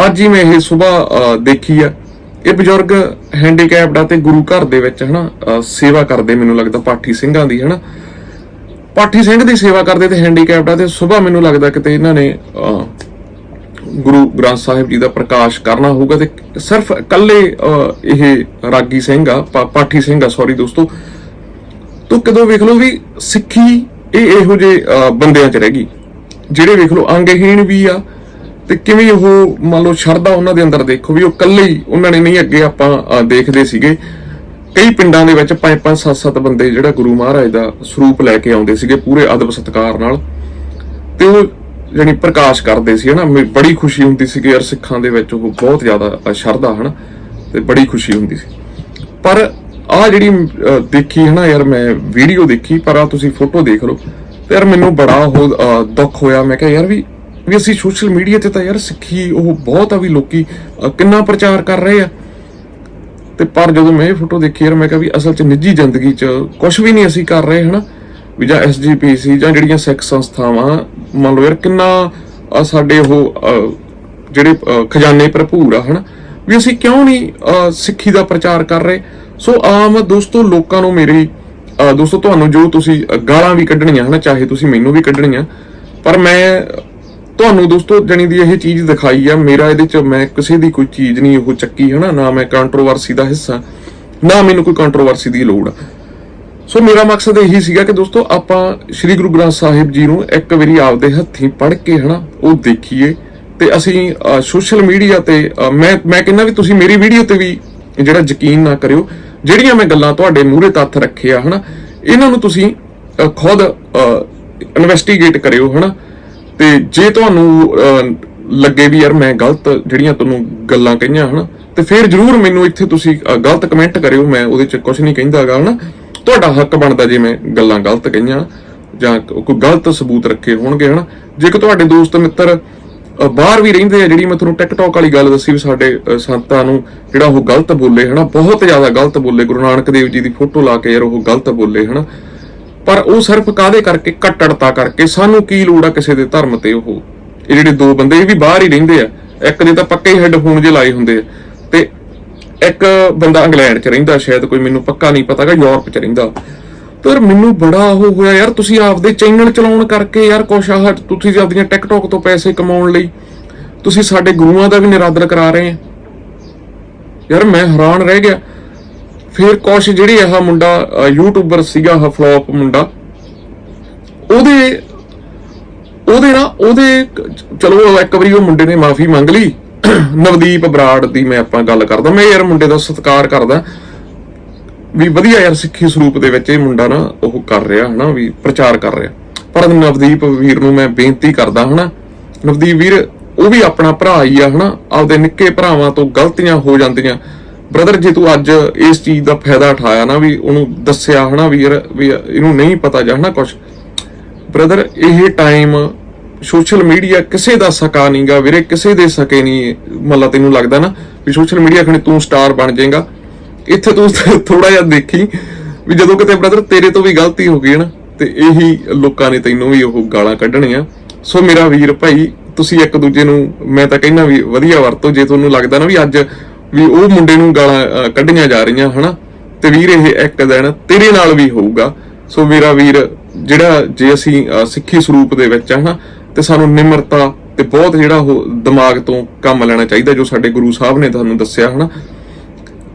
ਅੱਜ ਹੀ ਮੈਂ ਇਹ ਸਵੇਰ ਦੇਖੀ ਆ। ਇਹ ਬਜ਼ੁਰਗ ਹੈਂਡੀਕੈਪਡ ਆ ਤੇ ਗੁਰੂ ਘਰ ਦੇ ਵਿੱਚ, ਹਨਾ ਸੇਵਾ ਕਰਦੇ, ਮੈਨੂੰ ਲੱਗਦਾ, ਪਾਠੀ ਸਿੰਘਾਂ ਦੀ, ਹਨਾ? ਪਾਠੀ ਸਿੰਘ ਦੀ ਸੇਵਾ ਕਰਦੇ ਤੇ ਹੈਂਡੀਕੈਪਡ ਆ ਤੇ ਸਵੇਰ ਮੈਨੂੰ ਲੱਗਦਾ ਕਿਤੇ ਇਹਨਾਂ ਨੇ ਗੁਰੂ ਗ੍ਰੰਥ ਸਾਹਿਬ ਜੀ ਦਾ ਪ੍ਰਕਾਸ਼ ਕਰਨਾ ਹੋਊਗਾ ਤੇ ਸਿਰਫ ਇਕੱਲੇ ਇਹ ਰਾਗੀ ਸਿੰਘ ਆ, ਪਾ- ਪਾਠੀ ਸਿੰਘ ਆ ਸੌਰੀ ਦੋਸਤੋ। ਤੋ ਕਦੋਂ ਵੇਖ ਲਓ ਵੀ ਸਿੱਖੀ ਇਹ ਇਹੋ ਜਿਹੇ ਬੰਦਿਆਂ 'ਚ ਰਹਿ ਗਈ। ਜਿਹੜੇ ਵੇਖ ਲਓ ਅੰਗਹੀਣ ਵੀ ਆ ਤੇ ਕਿਵੇਂ ਉਹ ਮੰਨ ਲਓ ਸ਼ਰਧਾ ਉਹਨਾਂ ਦੇ ਅੰਦਰ ਦੇਖੋ ਵੀ ਉਹ ਇਕੱਲੇ ਹੀ ਉਹਨਾਂ ਨੇ ਨਹੀਂ ਅੱਗੇ ਆਪਾਂ ਦੇਖਦੇ ਸੀਗੇ। ਕਈ ਪਿੰਡਾਂ ਦੇ ਵਿੱਚ ਪੰਜ ਪੰਜ ਸੱਤ ਸੱਤ ਬੰਦੇ ਜਿਹੜਾ ਗੁਰੂ ਮਹਾਰਾਜ ਦਾ ਸਰੂਪ ਲੈ ਕੇ ਆਉਂਦੇ ਸੀਗੇ ਪੂਰੇ ਅਦਬ ਸਤਕਾਰ ਨਾਲ। ਤੇ ਉਹ ਜਾਨੀ ਪ੍ਰਕਾਸ਼ ਕਰਦੇ ਸੀ ਹਨਾ? ਮੇ- ਬੜੀ ਖੁਸ਼ੀ ਹੁੰਦੀ ਸੀ ਕਿ ਯਾਰ ਸਿੱਖਾਂ ਦੇ ਵਿੱਚ ਉਹ ਬਹੁਤ ਜ਼ਿਆਦਾ ਸ਼ਰਧਾ ਹਨਾ? ਤੇ ਬੜੀ ਖੁਸ਼ੀ ਹੁੰਦੀ ਸੀ। ਪਰ ਆ ਜਿਹੜੀ ਅਹ, ਦੇਖੀ ਹਨਾ ਯਾਰ ਮੈਂ ਵੀਡੀਓ ਦੇਖੀ ਪਰ ਆ ਤੁਸੀਂ ਫੋਟੋ ਦੇਖ ਲਓ। ਤੇ ਯਾਰ ਮੈਨੂੰ ਬੜਾ ਉਹ ਦੁੱਖ ਹੋਇਆ। ਮੈਂ ਕਿਹਾ ਯਾਰ ਵੀ ਵੀ ਅਸੀਂ ਸੋਸ਼ਲ ਮੀਡੀਆ ਤੇ ਤਾਂ ਯਾਰ ਸਿੱਖੀ ਉਹ ਬਹੁਤ ਆ ਵੀ ਲੋਕੀ ਕਿੰਨਾ ਪ੍ਰਚਾਰ ਕਰ ਰਹੇ ਆ। ਤੇ ਪਰ ਜਦੋਂ ਮੈਂ ਇਹ ਫੋਟੋ ਦੇਖੀ ਯਾਰ, ਮੈਂ ਕਿਹਾ ਵੀ ਅਸਲ 'ਚ ਨਿੱਜੀ ਜ਼ਿੰਦਗੀ 'ਚ ਕੁਝ ਵੀ ਨਹੀਂ ਅਸੀਂ ਕਰ ਰਹੇ, ਹਨਾ? ਵੀ ਜਾਂ ਐਸਜੀਪੀਸੀ ਜਾਂ ਜਿਹੜੀਆਂ ਸਿੱਖ ਸੰਸਥਾਵਾਂ, ਮੰਨ ਲਓ ਯਾਰ, ਕਿੰਨਾ ਸਾਡੇ ਉਹ ਜਿਹੜੇ ਖਜ਼ਾਨੇ ਭਰਪੂਰ ਆ, ਹਨਾ? ਵੀ ਅਸੀਂ ਕਿਉਂ ਨਹੀਂ ਸਿੱਖੀ ਦਾ ਪ੍ਰਚਾਰ ਕਰ ਰਹੇ? ਸੋ ਆਮ ਦੋਸਤੋ, ਲੋਕਾਂ ਨੂੰ ਮੇਰੀ ਦੋਸਤੋ, ਤੁਹਾਨੂੰ ਜੋ ਤੁਸੀਂ ਗਾਲਾਂ ਵੀ ਕੱਢਣੀਆਂ, ਹਨਾ, ਚਾਹੇ ਤੁਸੀਂ ਮੈਨੂੰ ਵੀ ਕੱਢਣੀਆਂ, ਪਰ ਮੈਂ ਤੁਹਾਨੂੰ ਦੋਸਤੋ ਜਣੀ ਦੀ ਇਹ ਚੀਜ਼ ਦਿਖਾਈ ਆ, ਮੇਰਾ ਇਹਦੇ ਚ ਮੈਂ ਕਿਸੇ ਦੀ ਕੋਈ ਚੀਜ਼ ਨਹੀਂ ਉਹ ਚੱਕੀ, ਹਨਾ? ਨਾ ਮੈਂ ਕੰਟਰੋਵਰਸੀ ਦਾ ਹਿੱਸਾ, ਨਾ ਮੈਨੂੰ ਕੋਈ ਕੰਟਰੋਵਰਸੀ ਦੀ ਲੋੜ ਆ। ਸੋ ਮੇਰਾ ਮਕਸਦ ਇਹੀ ਸੀਗਾ ਕਿ ਦੋਸਤੋ ਆਪਾਂ ਸ੍ਰੀ ਗੁਰੂ ਗ੍ਰੰਥ ਸਾਹਿਬ ਜੀ ਨੂੰ ਇੱਕ ਵਾਰੀ ਆਪਦੇ ਹੱਥੀਂ ਪੜ੍ਹ ਕੇ, ਹਨਾ, ਉਹ ਦੇਖੀਏ। ਤੇ ਅਸੀਂ ਸੋਸ਼ਲ ਮੀਡੀਆ ਤੇ ਮੈਂ ਮੈਂ ਕਹਿੰਦਾ ਵੀ ਤੁਸੀਂ ਮੇਰੀ ਵੀਡੀਓ ਤੇ ਵੀ ਜਿਹੜਾ ਯਕੀਨ ਨਾ ਕਰਿਓ, ਜਿਹੜੀਆਂ ਮੈਂ ਗੱਲਾਂ ਤੁਹਾਡੇ ਮੂਹਰੇ ਤੱਥ ਰੱਖੇ ਆ, ਹਨਾ, ਇਹਨਾਂ ਨੂੰ ਤੁਸੀਂ ਖੁਦ ਇਨਵੈਸਟੀਗੇਟ ਕਰਿਓ, ਹਨਾ। ਤੇ ਜੇ ਤੁਹਾਨੂੰ ਲੱਗੇ ਵੀ ਯਾਰ ਮੈਂ ਗਲਤ ਜਿਹੜੀਆਂ ਤੁਹਾਨੂੰ ਗੱਲਾਂ ਕਹੀਆਂ, ਹਨਾ, ਤੇ ਫਿਰ ਜਰੂਰ ਮੈਨੂੰ ਇੱਥੇ ਤੁਸੀਂ ਗਲਤ ਕਮੈਂਟ ਕਰਿਓ, ਮੈਂ ਉਹਦੇ ਚ ਕੁਝ ਨਹੀਂ ਕਹਿੰਦਾਗਾ, ਹਨਾ। ਤੁਹਾਡਾ ਹੱਕ ਬਣਦਾ ਜੇ ਮੈਂ ਗੱਲਾਂ ਗਲਤ ਕਹੀਆਂ, ਜਾਂ ਕੋਈ ਗਲਤ ਸਬੂਤ ਰੱਖੇ ਹੋਣਗੇ, ਹਨਾ। ਜੇ ਕਿ ਤੁਹਾਡੇ ਦੋਸਤ ਮਿੱਤਰ ਬਾਹਰ ਵੀ ਰਹਿੰਦੇ ਆ, ਜਿਹੜੀ ਮੈਂ ਤੁਹਾਨੂੰ ਟਿਕਟੌਕ ਵਾਲੀ ਗੱਲ ਦੱਸੀ ਵੀ ਸਾਡੇ ਸੰਤਾਂ ਨੂੰ, ਜਿਹੜਾ ਉਹ ਗਲਤ ਬੋਲੇ, ਹਨਾ, ਬਹੁਤ ਜ਼ਿਆਦਾ ਗਲਤ ਬੋਲੇ, ਗੁਰੂ ਨਾਨਕ ਦੇਵ ਜੀ ਦੀ ਫੋਟੋ ਲਾ ਕੇ ਯਾਰ ਉਹ ਗਲਤ ਬੋਲੇ, ਹਨਾ। ਪਰ ਉਹ ਸਿਰਫ ਕਾਦੇ ਕਰਕੇ? ਕੱਟੜਤਾ ਕਰਕੇ। ਸਾਨੂੰ ਕੀ ਲੋੜ ਆ ਕਿਸੇ ਦੇ ਧਰਮ ਤੇ ਉਹ? ਇਹ ਜਿਹੜੇ ਦੋ ਬੰਦੇ, ਇਹ ਵੀ ਬਾਹਰ ਹੀ ਰਹਿੰਦੇ ਆ। ਇੱਕ ਦੇ ਤਾਂ ਪੱਕੇ ਹੀ ਹੈੱਡਫੋਨ ਜੇ ਲਾਏ ਹੁੰਦੇ ਆ। ਤੇ ਇੱਕ ਬੰਦਾ ਇੰਗਲੈਂਡ 'ਚ ਰਹਿੰਦਾ, ਸ਼ਾਇਦ ਕੋਈ ਮੈਨੂੰ ਪੱਕਾ ਨਹੀਂ ਪਤਾਗਾ ਯੂਰਪ 'ਚ ਰਹਿੰਦਾ। ਪਰ ਮੈਨੂੰ ਬੜਾ ਉਹ ਹੋਇਆ, ਯਾਰ ਤੁਸੀਂ ਆਪਦੇ ਚੈਨਲ ਚਲਾਉਣ ਕਰਕੇ ਯਾਰ ਕੁਛ ਆਹ ਤੁਸੀਂ ਆਪਦੀਆਂ ਟਿਕਟੌਕ ਤੋਂ ਪੈਸੇ ਕਮਾਉਣ ਲਈ ਤੁਸੀਂ ਸਾਡੇ ਗੁਰੂਆਂ ਦਾ ਵੀ ਨਿਰਾਦਰ ਕਰਾ ਰਹੇ ਆ। ਯਾਰ ਮੈਂ ਹੈਰਾਨ ਰਹਿ ਗਿਆ। ਫਿਰ ਕੁਛ ਜਿਹੜੀ ਇਹ ਮੁੰਡਾ ਅਹ, ਯੂਟਿਊਬਰ ਸੀਗਾ ਇਹ ਮੁੰਡਾ ਉਹਦੇ ਉਹਦੇ ਨਾ ਉਹਦੇ ਚਲੋ ਇੱਕ ਵਾਰੀ ਉਹ ਮੁੰਡੇ ਨੇ ਮਾਫੀ ਮੰਗ ਲਈ। ਨਵਦੀਪ ਬਰਾੜ ਦੀ ਮੈਂ ਆਪਾਂ ਗੱਲ ਕਰਦਾ। ਮੈਂ ਯਾਰ ਮੁੰਡੇ ਦਾ ਸਤਿਕਾਰ ਕਰਦਾ। ਵੀ ਵਧੀਆ ਯਾਰ ਸਿੱਖੀ ਸਰੂਪ ਦੇ ਵਿੱਚ ਇਹ ਮੁੰਡਾ ਨਾ ਉਹ ਕਰ ਰਿਹਾ ਹਨਾ ਵੀ ਪ੍ਰਚਾਰ ਕਰ ਰਿਹਾ। ਪਰ ਨਵਦੀਪ ਵੀਰ ਨੂੰ ਮੈਂ ਬੇਨਤੀ ਕਰਦਾ ਹਨਾ ਨਵਦੀਪ ਵੀਰ ਉਹ ਵੀ ਆਪਣਾ ਭਰਾ ਹੀ ਆ ਹਨਾ ਆਪਦੇ ਨਿੱਕੇ ਭਰਾਵਾਂ ਤੋਂ ਗਲਤੀਆਂ ਹੋ ਜਾਂਦੀਆਂ। ਬ੍ਰਦਰ ਜੇ ਤੂੰ ਅੱਜ ਇਸ ਚੀਜ਼ ਦਾ ਫਾਇਦਾ ਉਠਾਇਆ ਨਾ ਵੀ ਉਹਨੂੰ ਦੱਸਿਆ ਹਨਾ ਵੀ ਵੀ ਇਹਨੂੰ ਨਹੀਂ ਪਤਾ ਜਾਂ ਹਨਾ ਕੁਝ ਬ੍ਰਦਰ ਇਹ ਟਾਈਮ ਸੋਸ਼ਲ ਮੀਡੀਆ ਕਿਸੇ ਦਾ ਸਕਾ ਨਹੀਂਗਾ ਵੀਰੇ, ਕਿਸੇ ਦੇ ਸਕੇ ਨਹੀਂ ਮੱਲਾ ਤੈਨੂੰ ਲੱਗਦਾ ਨਾ ਵੀ ਸੋਸ਼ਲ ਮੀਡੀਆ ਖਣੇ ਤੂੰ ਸਟਾਰ ਬਣ ਜਾਏਗਾ। ਇੱਥੇ ਤੂੰ [LAUGHS] ਥੋੜਾ ਜਿਹਾ ਦੇਖੀ ਵੀ ਜਦੋਂ ਕਿਤੇ ਬ੍ਰਦਰ ਤੇਰੇ ਤੋਂ ਵੀ ਗਲਤੀ ਹੋ ਗਈ ਹੈ ਨਾ, ਤੇ ਇਹੀ ਲੋਕਾਂ ਨੇ ਤੈਨੂੰ ਵੀ ਉਹ ਗਾਲਾਂ ਕੱਢਣੀਆਂ। ਸੋ ਮੇਰਾ ਵੀਰ ਭਾਈ, ਤੁਸੀਂ ਇੱਕ ਦੂਜੇ ਨੂੰ ਮੈਂ ਤਾਂ ਕਹਿੰਦਾ ਵੀ ਵਧੀਆ ਵਰਤੋ, ਜੇ ਤੁਹਾਨੂੰ ਲੱਗਦਾ ਨਾ ਵੀ ਅੱਜ ਵੀ ਉਹ ਮੁੰਡੇ ਨੂੰ ਗਾਲਾਂ ਕੱਢੀਆਂ ਜਾ ਰਹੀਆਂ, ਹਨਾ? ਤੇ ਵੀਰ ਇਹ ਇੱਕ ਦਿਨ ਤੇਰੇ ਨਾਲ ਵੀ ਹੋਊਗਾ। ਸੋ ਮੇਰਾ ਵੀਰ, ਜਿਹੜਾ ਜੇ ਅਸੀਂ ਸਿੱਖੀ ਸਰੂਪ ਦੇ ਵਿੱਚ ਹਨਾ? ਤੇ ਸਾਨੂੰ ਨਿਮਰਤਾ ਤੇ ਬਹੁਤ ਜਿਹੜਾ ਉਹ ਦਿਮਾਗ ਤੋਂ ਕੰਮ ਲੈਣਾ ਚਾਹੀਦਾ, ਜੋ ਸਾਡੇ ਗੁਰੂ ਸਾਹਿਬ ਨੇ ਤੁਹਾਨੂੰ ਦੱਸਿਆ, ਹਨਾ?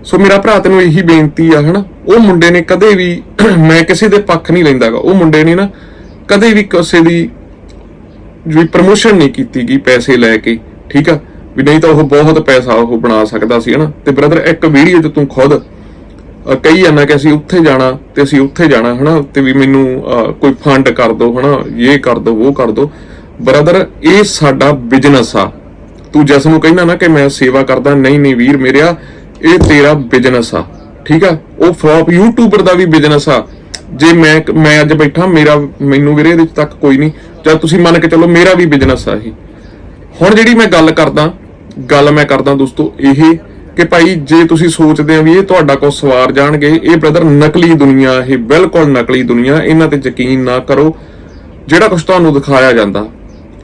ਸੋ ਮੇਰਾ ਭਰਾ ਤੈਨੂੰ ਇਹੀ ਬੇਨਤੀ ਆ, ਹਨਾ? ਉਹ ਮੁੰਡੇ ਨੇ ਕਦੇ ਵੀ [CLEARS THROAT] ਮੈਂ ਕਿਸੇ ਦੇ ਪੱਖ ਨਹੀਂ ਲੈਂਦਾਗਾ। ਉਹ ਮੁੰਡੇ ਨੇ ਨਾ ਕਦੇ ਵੀ ਕਿਸੇ ਦੀ ਵੀ ਪ੍ਰਮੋਸ਼ਨ ਨਹੀਂ ਕੀਤੀ ਗਈ ਪੈਸੇ ਲੈ ਕੇ, ਠੀਕ ਆ? ਵੀ ਨਹੀਂ ਤਾਂ ਉਹ ਬਹੁਤ ਪੈਸਾ ਉਹ ਬਣਾ ਸਕਦਾ ਸੀ, ਹਨਾ? ਤੇ ਬ੍ਰਦਰ ਇੱਕ ਵੀਡੀਓ 'ਚ ਤੂੰ ਖੁਦ ਕਹੀ ਜਾਂਦਾ ਕਿ ਅਸੀਂ ਉੱਥੇ ਜਾਣਾ ਤੇ ਅਸੀਂ ਉੱਥੇ ਜਾਣਾ, ਹਨਾ? ਤੇ ਵੀ ਮੈਨੂੰ ਕੋਈ ਫੰਡ ਕਰ ਦਿਓ ਹਨਾ? ਇਹ ਕਰ ਦਿਓ ਉਹ ਕਰ ਦਿਓ ਬ੍ਰਦਰ ਇਹ ਸਾਡਾ ਬਿਜ਼ਨਸ ਆ। ਤੂੰ ਜਿਸ ਨੂੰ ਕਹਿੰਦਾ ਨਾ ਕਿ ਮੈਂ ਸੇਵਾ ਕਰਦਾ, ਨਹੀਂ ਨਹੀਂ ਵੀਰ ਮੇਰਿਆ, ਇਹ ਤੇਰਾ ਬਿਜ਼ਨਸ ਆ। ਠੀਕ ਆ? ਉਹ ਫਲॉप ਯੂਟਿਊਬਰ ਦਾ ਵੀ ਬਿਜ਼ਨਸ ਆ। ਜੇ ਮੈਂ ਮੈਂ ਅੱਜ ਬੈਠਾ, ਮੇਰਾ, ਮੈਨੂੰ ਵੀਰੇ ਇਹਦੇ ਤੱਕ ਕੋਈ ਨਹੀਂ। ਜਦ ਤੁਸੀਂ ਮੰਨ ਕੇ ਚੱਲੋ, ਮੇਰਾ ਵੀ ਬਿਜ਼ਨਸ ਆ ਇਹ। ਹੁਣ ਜਿਹੜੀ ਮੈਂ ਗੱਲ ਕਰਦਾ ਗੱਲ ਮੈਂ ਕਰਦਾ ਦੋਸਤੋ ਇਹ ਕਿ ਭਾਈ ਜੇ ਤੁਸੀਂ ਸੋਚਦੇ ਹੋ ਵੀ ਇਹ ਤੁਹਾਡਾ ਕੋ ਸਵਾਰ ਜਾਣਗੇ, ਇਹ ਬ੍ਰਦਰ ਨਕਲੀ ਦੁਨੀਆ, ਇਹ ਬਿਲਕੁਲ ਨਕਲੀ ਦੁਨੀਆ, ਇਹਨਾਂ ਤੇ ਯਕੀਨ ਨਾ ਕਰੋ। ਜਿਹੜਾ ਕੁਝ ਤੁਹਾਨੂੰ ਦਿਖਾਇਆ ਜਾਂਦਾ,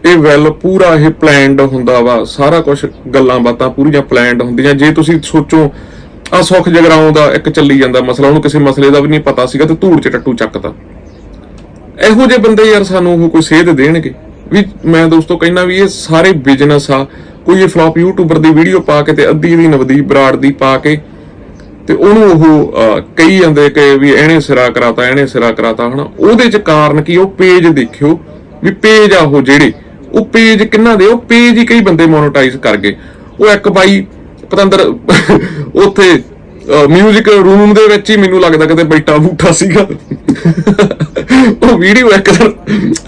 ਇਹ ਵੈਲ ਪੂਰਾ ਇਹ ਪਲਾਨਡ ਹੁੰਦਾ ਵਾ, ਸਾਰਾ ਕੁਝ ਗੱਲਾਂ ਬਾਤਾਂ ਪੂਰੀਆਂ ਪਲਾਨਡ ਹੁੰਦੀਆਂ। ਜੇ ਤੁਸੀਂ ਸੋਚੋ ਆ ਸੁਖ ਜਗਰਾਉਂ ਦਾ ਇੱਕ ਚੱਲੀ ਜਾਂਦਾ ਮਸਲਾ, ਉਹਨੂੰ ਕਿਸੇ ਮਸਲੇ ਦਾ ਵੀ ਨਹੀਂ ਪਤਾ ਸੀਗਾ ਤੇ ਧੂੜ 'ਚ ਟੱਟੂ ਚੱਕਦਾ। ਇਹੋ ਜਿਹੇ ਬੰਦੇ ਯਾਰ ਸਾਨੂੰ ਉਹ ਕੋਈ ਸੇਧ ਦੇਣਗੇ। ਵੀ ਮੈਂ ਦੋਸਤੋ ਕਹਿੰਦਾ ਵੀ ਇਹ ਸਾਰੇ ਬਿਜ਼ਨਸ ਆ ਕੋਈ ਇਹ ਫਲॉप ਯੂਟਿਊਬਰ ਦੀ ਵੀਡੀਓ ਪਾ ਕੇ ਤੇ ਅੱਧੀ ਦੀ ਨਵਦੀਪ ਬਰਾੜ ਦੀ ਪਾ ਕੇ ਤੇ ਉਹਨੂੰ ਉਹ ਕਹੀ ਜਾਂਦੇ ਕਿ ਵੀ ਇਹਨੇ ਸਿਰਾ ਕਰਾਤਾ, ਇਹਨੇ ਸਿਰਾ ਕਰਾਤਾ, ਹਨਾ? ਉਹਦੇ ਚ ਕਾਰਨ ਕੀ ਉਹ ਪੇਜ ਦੇਖਿਓ ਵੀ ਪੇਜ ਆ ਉਹ ਜਿਹੜੇ, ਉਹ ਪੇਜ ਕਿੰਨਾ ਦੇ? ਉਹ ਪੇਜ ਹੀ ਕਈ ਬੰਦੇ ਮੋਨੋਟਾਈਜ਼ ਕਰ ਗਏ। ਉਹ ਇੱਕ ਬਾਈ, ਪਤੰਦਰ, ਉੱਥੇ ਮਿਊਜ਼ਿਕ ਰੂਮ ਦੇ ਵਿੱਚ ਹੀ ਮੈਨੂੰ ਲੱਗਦਾ ਕਿਤੇ ਬੈਠਾ ਬੂਠਾ ਸੀਗਾ। ਉਹ ਵੀਡੀਓ ਇੱਕ ਦਿਨ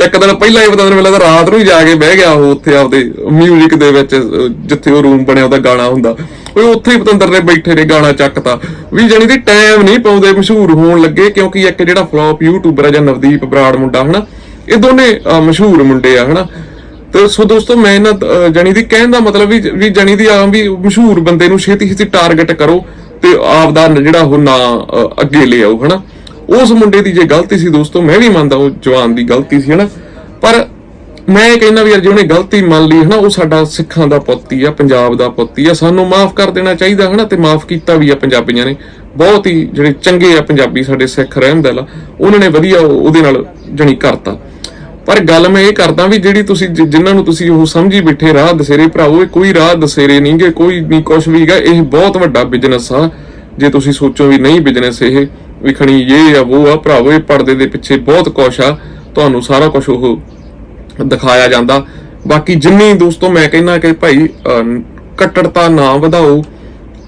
ਇੱਕ ਦਿਨ ਪਹਿਲਾਂ ਹੀ ਪਤਾ ਮੈਨੂੰ ਲੱਗਦਾ ਰਾਤ ਨੂੰ ਜਾ ਕੇ ਬਹਿ ਗਿਆ ਉਹ ਉੱਥੇ ਆਪਦੇ ਮਿਊਜ਼ਿਕ ਦੇ ਵਿੱਚ ਜਿੱਥੇ ਉਹ ਰੂਮ ਬਣਿਆ ਉਹਦਾ ਗਾਣਾ ਹੁੰਦਾ। ਉਹ ਉੱਥੇ ਹੀ ਪਤੰਦਰ ਨੇ ਬੈਠੇ ਨੇ ਗਾਣਾ ਚੱਕਤਾ। ਵੀ ਜਾਨੀ ਦੀ ਟਾਈਮ ਨਹੀਂ ਪਾਉਂਦੇ ਮਸ਼ਹੂਰ ਹੋਣ ਲੱਗੇ ਕਿਉਂਕਿ ਇੱਕ ਜਿਹੜਾ ਫਲॉप ਯੂਟਿਊਬਰ ਆ ਜਾਂ ਨਵਦੀਪ ਬਰਾੜ ਮੁੰਡਾ ਹਨਾ? ਇਹ ਦੋਨੇ ਮਸ਼ਹੂਰ ਮੁੰਡੇ ਆ ਹਨਾ? ਤੇ ਸੋ ਦੋਸਤੋ ਮੈਂ ਇਹਨਾਂ ਅਹ, ਜਾਣੀ ਦੀ ਕਹਿਣ ਦਾ ਮਤਲਬ ਵੀ ਵੀ ਜਾਣੀ ਦੀ ਆ ਵੀ ਮਸ਼ਹੂਰ ਬੰਦੇ ਨੂੰ ਛੇਤੀ ਛੇਤੀ ਟਾਰਗੇਟ ਕਰੋ ਤੇ ਆਪ ਦਾ ਜਿਹੜਾ ਉਹ ਨਾਂ ਅੱਗੇ ਲੈ ਆਓ ਹਨਾ? ਉਸ ਮੁੰਡੇ ਦੀ ਜੇ ਗਲਤੀ ਸੀ ਦੋਸਤੋ, ਮੈਂ ਵੀ ਮੰਨਦਾ ਉਹ ਜਵਾਨ ਦੀ ਗਲਤੀ ਸੀ, ਹਨਾ? ਪਰ ਮੈਂ ਇਹ ਕਹਿੰਦਾ ਵੀ ਯਾਰ, ਜੇ ਉਹਨੇ ਗਲਤੀ ਮੰਨ ਲਈ, ਹਨਾ, ਉਹ ਸਾਡਾ ਸਿੱਖਾਂ ਦਾ ਪੁੱਤ ਹੀ ਆ, ਪੰਜਾਬ ਦਾ ਪੁੱਤ ਹੀ ਆ, ਸਾਨੂੰ ਮਾਫ ਕਰ ਦੇਣਾ ਚਾਹੀਦਾ, ਹਨਾ, ਤੇ ਮਾਫ ਕੀਤਾ ਵੀ ਆ ਪੰਜਾਬੀਆਂ ਨੇ। ਬਹੁਤ ਹੀ ਜਿਹੜੇ ਚੰਗੇ ਆ ਪੰਜਾਬੀ ਸਾਡੇ ਸਿੱਖ ਰਹਿਮਦਲ ਉਹਨਾਂ ਨੇ ਵਧੀਆ ਉਹਦੇ ਨਾਲ ਜਣੀ ਕਰਤਾ। ਪਰ ਗੱਲ ਮੈਂ ਇਹ ਕਰਦਾ ਵੀ ਜਿਹੜੀ ਤੁਸੀਂ ਜਿ- ਜਿਨ੍ਹਾਂ ਨੂੰ ਤੁਸੀਂ ਉਹ ਸਮਝੀ ਬੈਠੇ ਰਾਹ ਦਸੇਰੇ ਭਰਾਵੋ, ਇਹ ਕੋਈ ਰਾਹ ਦਸੇਰੇ ਨਹੀਂਗੇ ਕੋਈ ਨਹੀਂ ਕੁਛ ਵੀਗਾ ਇਹ ਬਹੁਤ ਵੱਡਾ ਬਿਜ਼ਨਸ ਆ। ਜੇ ਤੁਸੀਂ ਸੋਚੋ ਵੀ ਨਹੀਂ ਬਿਜ਼ਨਸ ਇਹ ਵਿਖਣੀ ਇਹ ਆ ਉਹ ਆ, ਭਰਾਵੋ, ਇਹ ਪਰਦੇ ਦੇ ਪਿੱਛੇ ਬਹੁਤ ਕੁਛ ਆ। ਤੁਹਾਨੂੰ ਸਾਰਾ ਕੁਝ ਉਹ ਦਿਖਾਇਆ ਜਾਂਦਾ। ਬਾਕੀ ਜਿੰਨੀ ਦੋਸਤੋ, ਮੈਂ ਕਹਿੰਦਾ ਕਿ ਭਾਈ ਕੱਟੜਤਾ ਨਾ ਵਧਾਓ।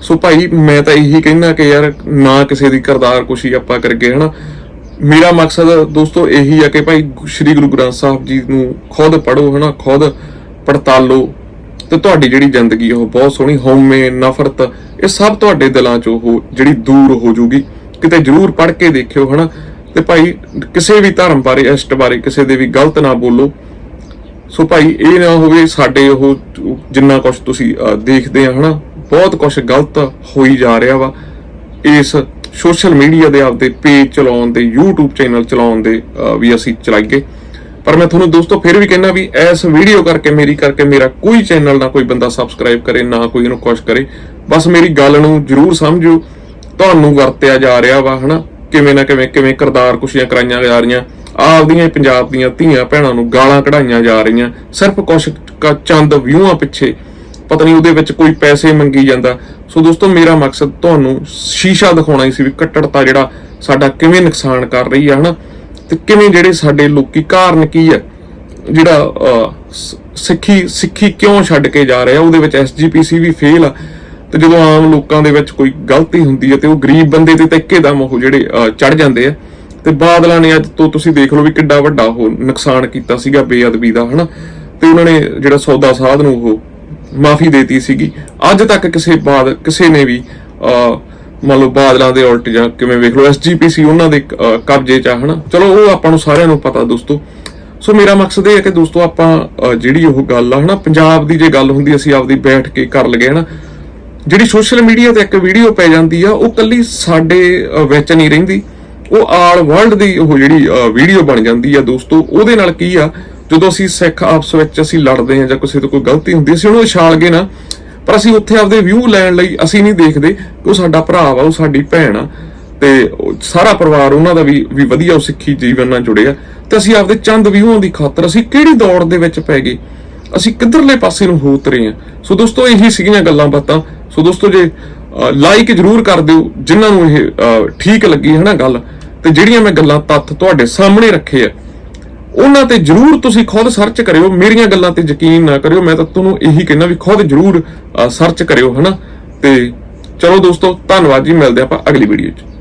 ਸੋ ਭਾਈ, ਮੈਂ ਤਾਂ ਇਹੀ ਕਹਿੰਦਾ ਕਿ ਯਾਰ, ਨਾ ਕਿਸੇ ਦੀ ਕਰਦਾਰ ਕੁਸ਼ੀ ਆਪਾਂ ਕਰਗੇ ਹਨਾ? ਮੇਰਾ ਮਕਸਦ ਦੋਸਤੋ ਇਹੀ ਆ ਕਿ ਭਾਈ, ਸ੍ਰੀ ਗੁਰੂ ਗ੍ਰੰਥ ਸਾਹਿਬ ਜੀ ਨੂੰ ਖੁਦ ਪੜੋ ਹਨਾ? ਖੁਦ ਪੜਤਾਲੋ। ਤੇ ਤੁਹਾਡੀ ਜਿਹੜੀ ਜ਼ਿੰਦਗੀ ਉਹ ਬਹੁਤ ਸੋਹਣੀ, ਹਉਮੈ, ਨਫ਼ਰਤ, ਇਹ ਸਭ ਤੁਹਾਡੇ ਦਿਲਾਂ ਚੋਂ ਉਹ ਜਿਹੜੀ ਦੂਰ ਹੋ ਜੂਗੀ। ਕਿਤੇ ਜਰੂਰ ਪੜ੍ਹ ਕੇ ਦੇਖਿਓ ਹਨਾ? ਤੇ ਭਾਈ ਕਿਸੇ ਵੀ ਧਰਮ ਬਾਰੇ ਇਸ਼ਟ ਬਾਰੇ ਕਿਸੇ ਦੇ ਵੀ ਗਲਤ ਨਾ ਬੋਲੋ। ਸੋ ਭਾਈ ਇਹ ਨਾ ਹੋਵੇ ਸਾਡੇ ਉਹ ਜਿੰਨਾ ਕੁਝ ਤੁਸੀਂ ਅਹ, ਦੇਖਦੇ ਆ ਹਨਾ? ਬਹੁਤ ਕੁਝ ਗਲਤ ਹੋਈ ਜਾ ਰਿਹਾ ਵਾ। ਇਸ ਸੋਸ਼ਲ ਮੀਡੀਆ ਦੇ ਆਪਦੇ ਪੇਜ ਚਲਾਉਣ ਦੇ YouTube ਚੈਨਲ ਚਲਾਉਣ ਦੇ ਵੀ ਅਸੀਂ ਚਲਾਈਏ। ਪਰ ਮੈਂ ਤੁਹਾਨੂੰ ਦੋਸਤੋ ਫਿਰ ਵੀ ਕਹਿੰਦਾ ਵੀ ਇਸ ਵੀਡੀਓ ਕਰਕੇ ਮੇਰੀ ਕਰਕੇ ਮੇਰਾ ਕੋਈ ਚੈਨਲ ਨਾ ਕੋਈ ਬੰਦਾ ਸਬਸਕ੍ਰਾਈਬ ਕਰੇ ਨਾ ਕੋਈ ਇਹਨੂੰ ਕੁਛ ਕਰੇ। ਬਸ ਮੇਰੀ ਗੱਲ ਨੂੰ ਜਰੂਰ ਸਮਝੋ। ਤੁਹਾਨੂੰ ਵਰਤਿਆ ਜਾ ਰਿਹਾ ਵਾ, ਹਨਾ? ਕਿਵੇਂ ਨਾ ਕਿਵੇਂ ਕਿਵੇਂ ਕਰਦਾਰ ਕੁਸ਼ੀਆਂ ਕਰਾਈਆਂ ਜਾ ਰਹੀਆਂ। ਆਪਦੀਆਂ ਹੀ ਪੰਜਾਬ ਦੀਆਂ ਧੀਆਂ ਭੈਣਾਂ ਨੂੰ ਗਾਲਾਂ ਕਢਾਈਆਂ ਜਾ ਰਹੀਆਂ। ਸਿਰਫ ਕੁਛ ਕ- ਚੰਦ ਵਿਊਆਂ ਪਿੱਛੇ। ਪਤਾ ਨਹੀਂ ਉਹਦੇ ਵਿੱਚ ਕੋਈ ਪੈਸੇ ਮੰਗੀ ਜਾਂਦਾ। ਸੋ ਦੋਸਤੋ, ਮੇਰਾ ਮਕਸਦ ਤੁਹਾਨੂੰ ਸ਼ੀਸ਼ਾ ਦਿਖਾਉਣਾ ਹੀ ਸੀ ਵੀ ਕੱਟੜਤਾ ਜਿਹੜਾ ਸਾਡਾ ਕਿਵੇਂ ਨੁਕਸਾਨ ਕਰ ਰਹੀ ਆ, ਹਨਾ? ਤੇ ਕਿਵੇਂ ਜਿਹੜੇ ਸਾਡੇ ਲੋਕੀ ਕਾਰਨ ਕੀ ਆ? ਜਿਹੜਾ ਸਿੱਖੀ ਸਿੱਖੀ ਕਿਉਂ ਛੱਡ ਕੇ ਜਾ ਰਿਹਾ ਉਹਦੇ ਵਿੱਚ ਐਸਜੀਪੀਸੀ ਵੀ ਫੇਲ ਆ। ਤੇ ਜਦੋਂ ਆਮ ਲੋਕਾਂ ਦੇ ਵਿੱਚ ਕੋਈ ਗਲਤੀ ਹੁੰਦੀ ਹੈ ਤੇ ਉਹ ਗਰੀਬ ਬੰਦੇ ਤੇ ਤਾਂ ਇੱਕੇਦਮ ਉਹ ਜਿਹੜੇ ਚੜ ਜਾਂਦੇ ਆ। ਤੇ ਬਾਦਲਾਂ ਨੇ ਅੱਜ ਤੋਂ ਤੁਸੀਂ ਦੇਖ ਲਓ ਵੀ ਕਿੱਡਾ ਵੱਡਾ ਉਹ ਨੁਕਸਾਨ ਕੀਤਾ ਸੀਗਾ ਬੇਅਦਬੀ ਦਾ ਹਨਾ? ਤੇ ਉਹਨਾਂ ਨੇ ਜਿਹੜਾ ਸੌਦਾ ਸਾਧ ਨੂੰ ਉਹ ਮਾਫੀ ਦੇਤੀ ਸੀਗੀ। ਅੱਜ ਤੱਕ ਕਿਸੇ ਬਾਦ ਕਿਸੇ ਨੇ ਵੀ ਮੰਨ ਲਓ ਬਾਦਲਾਂ ਦੇ ਉਲਟ ਜਾਂ ਕਿਵੇਂ ਵੇਖ ਲਓ ਐਸਜੀਪੀਸੀ ਉਹਨਾਂ ਦੇ ਅਹ, ਕਬਜ਼ੇ ਚ ਆ ਹਨਾ? ਚਲੋ ਉਹ ਆਪਾਂ ਨੂੰ ਸਾਰਿਆਂ ਨੂੰ ਪਤਾ ਦੋਸਤੋ। ਸੋ ਮੇਰਾ ਮਕਸਦ ਇਹ ਹੈ ਕਿ ਦੋਸਤੋ ਆਪਾਂ ਜਿਹੜੀ ਉਹ ਗੱਲ ਆ ਹਨਾ? ਪੰਜਾਬ ਦੀ ਜੇ ਗੱਲ ਹੁੰਦੀ ਅਸੀਂ ਆਪਦੀ ਬੈਠ ਕੇ ਕਰ ਲਗੇ ਹਨਾ? ਜਿਹੜੀ ਸੋਸ਼ਲ ਮੀਡੀਆ ਤੇ ਇੱਕ ਵੀਡੀਓ ਪੈ ਜਾਂਦੀ ਆ, ਉਹ ਕੱਲੀ ਸਾਡੇ ਵਿੱਚ ਨਹੀਂ ਰਹਿੰਦੀ। ਉਹ ਆਲ ਵਰਲਡ ਦੀ ਉਹ ਜਿਹੜੀ ਵੀਡੀਓ ਬਣ ਜਾਂਦੀ ਆ ਦੋਸਤੋ, ਉਹਦੇ ਨਾਲ ਕੀ ਆ, ਜਦੋਂ ਅਸੀਂ ਸਿੱਖ ਆਪਸ ਵਿੱਚ ਅਸੀਂ ਲੜਦੇ ਆ ਜਾਂ ਕਿਸੇ ਤੋਂ ਕੋਈ ਗਲਤੀ ਹੁੰਦੀ ਸੀ ਉਹਨੂੰ ਛਾਲਗੇ ਨਾ, ਪਰ ਅਸੀਂ ਉੱਥੇ ਆਪਦੇ ਵਿਊ ਲੈਣ ਲਈ ਅਸੀਂ ਨਹੀਂ ਦੇਖਦੇ ਕਿ ਉਹ ਸਾਡਾ ਭਰਾ ਵਾ, ਉਹ ਸਾਡੀ ਭੈਣ ਆ। ਤੇ ਸਾਰਾ ਪਰਿਵਾਰ ਉਹਨਾਂ ਦਾ ਵੀ ਵੀ ਵਧੀਆ ਉਹ ਸਿੱਖੀ ਜੀਵਨ ਨਾਲ ਜੁੜਿਆ। ਤੇ ਅਸੀਂ ਆਪਦੇ ਚੰਦ ਵਿਊਆਂ ਦੀ ਖਾਤਰ ਅਸੀਂ ਕਿਹੜੀ ਦੌੜ ਦੇ ਵਿੱਚ ਪੈ ਗਏ? ਅਸੀਂ ਕਿੱਧਰਲੇ ਪਾਸੇ ਨੂੰ ਹੋ ਉਤਰੇ ਆ ਸੋ ਦੋਸਤੋ, ਇਹੀ ਸੀਗੀਆਂ ਗੱਲਾਂ ਬਾਤਾਂ। ਸੋ ਦੋਸਤੋ, ਜੇ ਲਾਈਕ ਜਰੂਰ ਕਰ ਦਿਓ, ਜਿਨ੍ਹਾਂ ਨੂੰ ਇਹ ਠੀਕ ਲੱਗੀ, ਹੈ ਨਾ ਗੱਲ? ਤੇ ਜਿਹੜੀਆਂ ਮੈਂ ਗੱਲਾਂ ਤੱਥ ਤੁਹਾਡੇ ਸਾਹਮਣੇ ਰੱਖੇ ਆ, ਉਹਨਾਂ ਤੇ ਜਰੂਰ ਤੁਸੀਂ ਖੁਦ ਸਰਚ ਕਰਿਓ। ਮੇਰੀਆਂ ਗੱਲਾਂ ਤੇ ਯਕੀਨ ਨਾ ਕਰਿਓ। ਮੈਂ ਤਾਂ ਤੁਹਾਨੂੰ ਇਹੀ ਕਹਿਣਾ ਵੀ ਖੁਦ ਜਰੂਰ ਸਰਚ ਕਰਿਓ ਹਨਾ ਤੇ ਚਲੋ ਦੋਸਤੋ, ਧੰਨਵਾਦ ਜੀ। ਮਿਲਦੇ ਆਪਾਂ ਅਗਲੀ ਵੀਡੀਓ 'ਚ।